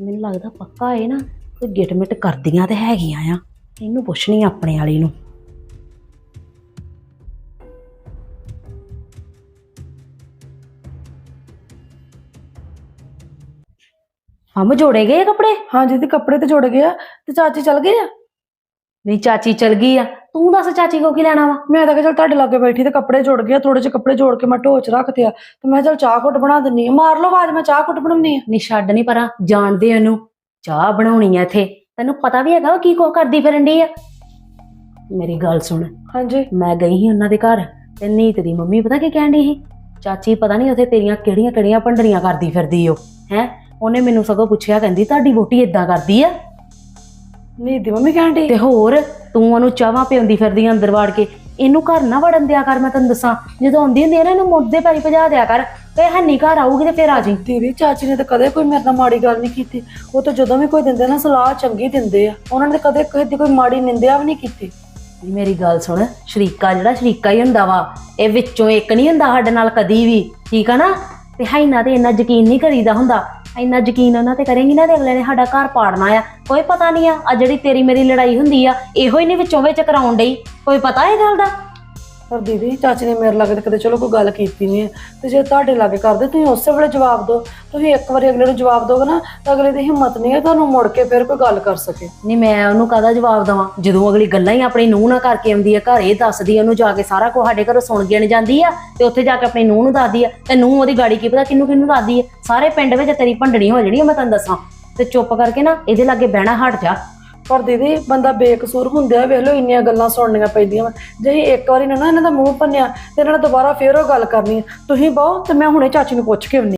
ਮੈਨੂੰ ਲੱਗਦਾ ਪੱਕਾ ਇਹ ਨਾ ਕੋਈ ਗਿਟਮਿਟ ਕਰਦੀਆਂ ਤੇ ਹੈਗੀਆਂ ਆ। ਇਹਨੂੰ ਪੁੱਛਣੀ ਆ ਆਪਣੇ ਵਾਲੀ ਨੂੰ। ਹਮ ਜੋੜੇ ਗਏ ਕੱਪੜੇ? ਹਾਂ ਜੀ ਤੇ ਕੱਪੜੇ ਤੇ ਜੁੜ ਗਏ ਆ ਤੇ ਚਾਚੀ ਚਲ ਗਏ ਆ? ਨਹੀਂ ਚਾਚੀ ਚਲ ਗਈ ਆ। ਤੂੰ ਦੱਸ ਚਾਚੀ ਕੋ ਕੀ ਲੈਣਾ ਵਾ? ਮੈਂ ਤਾਂ ਕਿਹਾ ਚਲ ਤੁਹਾਡੇ ਲਾਗੇ ਬੈਠੀ ਤੇ ਕੱਪੜੇ ਜੁੜ ਗਏ ਆ, ਥੋੜੇ ਜਿਹੇ ਕੱਪੜੇ ਜੋੜ ਕੇ ਮੈਂ ਢੋ ਚ ਰੱਖਤੇ ਆ। ਤੇ ਮੈਂ ਚਲ ਚਾਹ ਘੁੱਟ ਬਣਾ ਦਿੰਨੀ ਆ। ਮਾਰ ਲਓ ਆਵਾਜ਼ ਮੈਂ ਚਾਹ ਘੁੱਟ ਬਣਾਉਣੀ ਆ। ਨੀ ਛੱਡ ਨਹੀਂ ਪਰਾਂ ਜਾਣਦੇ ਉਹਨੂੰ ਚਾਹ ਬਣਾਉਣੀ ਆ ਇੱਥੇ। ਤੈਨੂੰ ਪਤਾ ਵੀ ਹੈਗਾ ਉਹ ਕੀ ਕੋ ਕਰਦੀ ਫਿਰਨ ਡਈ ਆ? ਮੇਰੀ ਗੱਲ ਸੁਣ। ਹਾਂਜੀ ਮੈਂ ਗਈ ਸੀ ਉਹਨਾਂ ਦੇ ਘਰ ਤੇ ਨੀਤ ਦੀ ਮੰਮੀ ਪਤਾ ਕੀ ਕਹਿਣ ਡਈ ਸੀ? ਚਾਚੀ ਪਤਾ ਨਹੀਂ ਉੱਥੇ ਤੇਰੀਆਂ ਕਿਹੜੀਆਂ ਕਿਹੜੀਆਂ ਭੰਡਰੀਆਂ ਕਰਦੀ ਫਿਰਦੀ ਓ ਹੈ? ਉਹਨੇ ਮੈਨੂੰ ਸਗੋਂ ਪੁੱਛਿਆ ਕਹਿੰਦੀ ਤੁਹਾਡੀ ਵੋਟੀ ਇਦਾਂ ਕਰਦੀ ਆ? ਨੀ ਦੀ ਮੰਮੀ ਕਹਿਣ ਡਈ। ਤੇ ਹੋਰ ਤੂੰ ਉਹਨੂੰ ਚਾਹਾਂ ਪਿਉਂਦੀ ਫਿਰਦੀ ਆਂ ਅੰਦਰ ਵਾੜ ਕੇ। ਇਹਨੂੰ ਘਰ ਨਾ ਵੜਨ ਦਿਆ ਕਰ ਮੈਂ ਤੈਨੂੰ ਦੱਸਾਂ। ਜਦੋਂ ਆਉਂਦੀ ਹੁੰਦੀ ਆ ਨਾ ਇਹਨੂੰ ਮੁੱਦੇ ਪੈਰੀ ਭਜਾ ਦਿਆ ਕਰ। ਤੇ ਹੰਨੀ ਘਰ ਆਊਗੀ ਤੇ ਫੇਰ ਆ ਜੀ ਦੀਦੀ ਚਾਚੀ ਨੇ ਤਾਂ ਕਦੇ ਕੋਈ ਮੇਰੇ ਨਾਲ ਮਾੜੀ ਗੱਲ ਨਹੀਂ ਕੀਤੀ। ਉਹ ਤਾਂ ਜਦੋਂ ਵੀ ਕੋਈ ਦਿੰਦੇ ਨਾ ਸਲਾਹ ਚੰਗੀ ਦਿੰਦੇ ਆ। ਉਹਨਾਂ ਨੇ ਤਾਂ ਕਦੇ ਕਿਸੇ ਦੀ ਕੋਈ ਮਾੜੀ ਨਿੰਦਿਆ ਵੀ ਨਹੀਂ ਕੀਤੀ। ਮੇਰੀ ਗੱਲ ਸੁਣ ਸ਼ਰੀਕਾ ਜਿਹੜਾ ਸ਼ਰੀਕਾ ਹੀ ਹੁੰਦਾ ਵਾ ਇਹ ਵਿੱਚੋਂ ਇੱਕ ਨਹੀਂ ਹੁੰਦਾ ਸਾਡੇ ਨਾਲ ਕਦੀ ਵੀ ਠੀਕ ਆ ਨਾ? ਤੇ ਹਾਈਨਾ ਤੇ ਇੰਨਾ ਯਕੀਨ ਨਹੀਂ ਕਰੀਦਾ ਹੁੰਦਾ। ਇੰਨਾ ਯਕੀਨ ਉਹਨਾਂ ਤੇ ਕਰੇਂਗੀ ਨਾ ਤੇ ਅਗਲੇ ਨੇ ਸਾਡਾ ਘਰ ਪਾੜਨਾ ਆ। ਕੋਈ ਪਤਾ ਨਹੀਂ ਆ ਆ ਜਿਹੜੀ ਤੇਰੀ ਮੇਰੀ ਲੜਾਈ ਹੁੰਦੀ ਆ, ਇਹੋ ਹੀ ਨਹੀਂ ਵਿੱਚੋਂ ਵਿੱਚ ਕਰਾਉਣ ਡਈ। ਕੋਈ ਪਤਾ ਇਹ ਗੱਲ ਦਾ? ਪਰ ਦੀਦੀ, ਚਾਚੀ ਨੇ ਮੇਰੇ ਲਾਗੇ ਤਾਂ ਕਦੇ ਚਲੋ ਕੋਈ ਗੱਲ ਕੀਤੀ ਨਹੀਂ ਹੈ। ਤੇ ਜੇ ਤੁਹਾਡੇ ਲਾਗੇ ਕਰਦੇ, ਤੁਸੀਂ ਉਸੇ ਵੇਲੇ ਜਵਾਬ ਦਿਓ। ਤੁਸੀਂ ਇੱਕ ਵਾਰੀ ਅਗਲੇ ਨੂੰ ਜਵਾਬ ਦੋਗੇ ਨਾ, ਤਾਂ ਅਗਲੇ ਦੀ ਹਿੰਮਤ ਨਹੀਂ ਹੈ ਤੁਹਾਨੂੰ ਮੁੜ ਕੇ ਫਿਰ ਕੋਈ ਗੱਲ ਕਰ ਸਕੇ। ਨਹੀਂ, ਮੈਂ ਉਹਨੂੰ ਕਾਹਦਾ ਜਵਾਬ ਦਵਾਂ? ਜਦੋਂ ਅਗਲੀ ਗੱਲਾਂ ਹੀ ਆਪਣੀ ਨੂੰਹ ਨਾਲ ਕਰਕੇ ਆਉਂਦੀ ਆ ਘਰ ਇਹ ਦੱਸਦੀ ਆ ਉਹਨੂੰ ਜਾ ਕੇ ਸਾਰਾ ਕੁਝ ਸਾਡੇ ਘਰੋਂ ਸੁਣ ਗਿਣ ਜਾਂਦੀ ਆ, ਤੇ ਉੱਥੇ ਜਾ ਕੇ ਆਪਣੀ ਨੂੰਹ ਨੂੰ ਦੱਸਦੀ ਆ, ਤੇ ਨੂੰਹ ਉਹਦੀ ਗਾੜੀ ਕੀ ਪਤਾ ਕਿੰਨੂੰ ਕਿੰਨੂੰ ਦੱਸਦੀ ਆ। ਸਾਰੇ ਪਿੰਡ ਵਿੱਚ ਤੇਰੀ ਭੰਡਣੀ ਹੋ ਜਣੀ ਆ, ਮੈਂ ਤੈਨੂੰ ਦੱਸਾਂ। ਤੇ ਚੁੱਪ ਕਰਕੇ ਨਾ, ਇਹਦੇ ਲਾਗੇ ਬਹਿਣਾ ਹਟ ਜਾ। ਪਰ ਦੀਦੀ, ਬੰਦਾ ਬੇਕਸੂਰ ਹੁੰਦਿਆ ਵੇਖ ਲਓ, ਇੰਨੀਆਂ ਗੱਲਾਂ ਸੁਣਨੀਆਂ ਪੈਂਦੀਆਂ ਵਾ। ਜੇ ਅਸੀਂ ਇੱਕ ਵਾਰੀ ਨਾ ਨਾ ਇਹਨਾਂ ਦਾ ਮੂੰਹ ਭੰਨਿਆ, ਤੇ ਇਹਨਾਂ ਨੇ ਦੁਬਾਰਾ ਫੇਰ ਉਹ ਗੱਲ ਕਰਨੀ ਹੈ ਤੁਸੀਂ ਬਹੁ, ਤੇ ਮੈਂ ਹੁਣੇ ਚਾਚੀ ਨੂੰ ਪੁੱਛ ਕੇ ਆਉਂਦੀ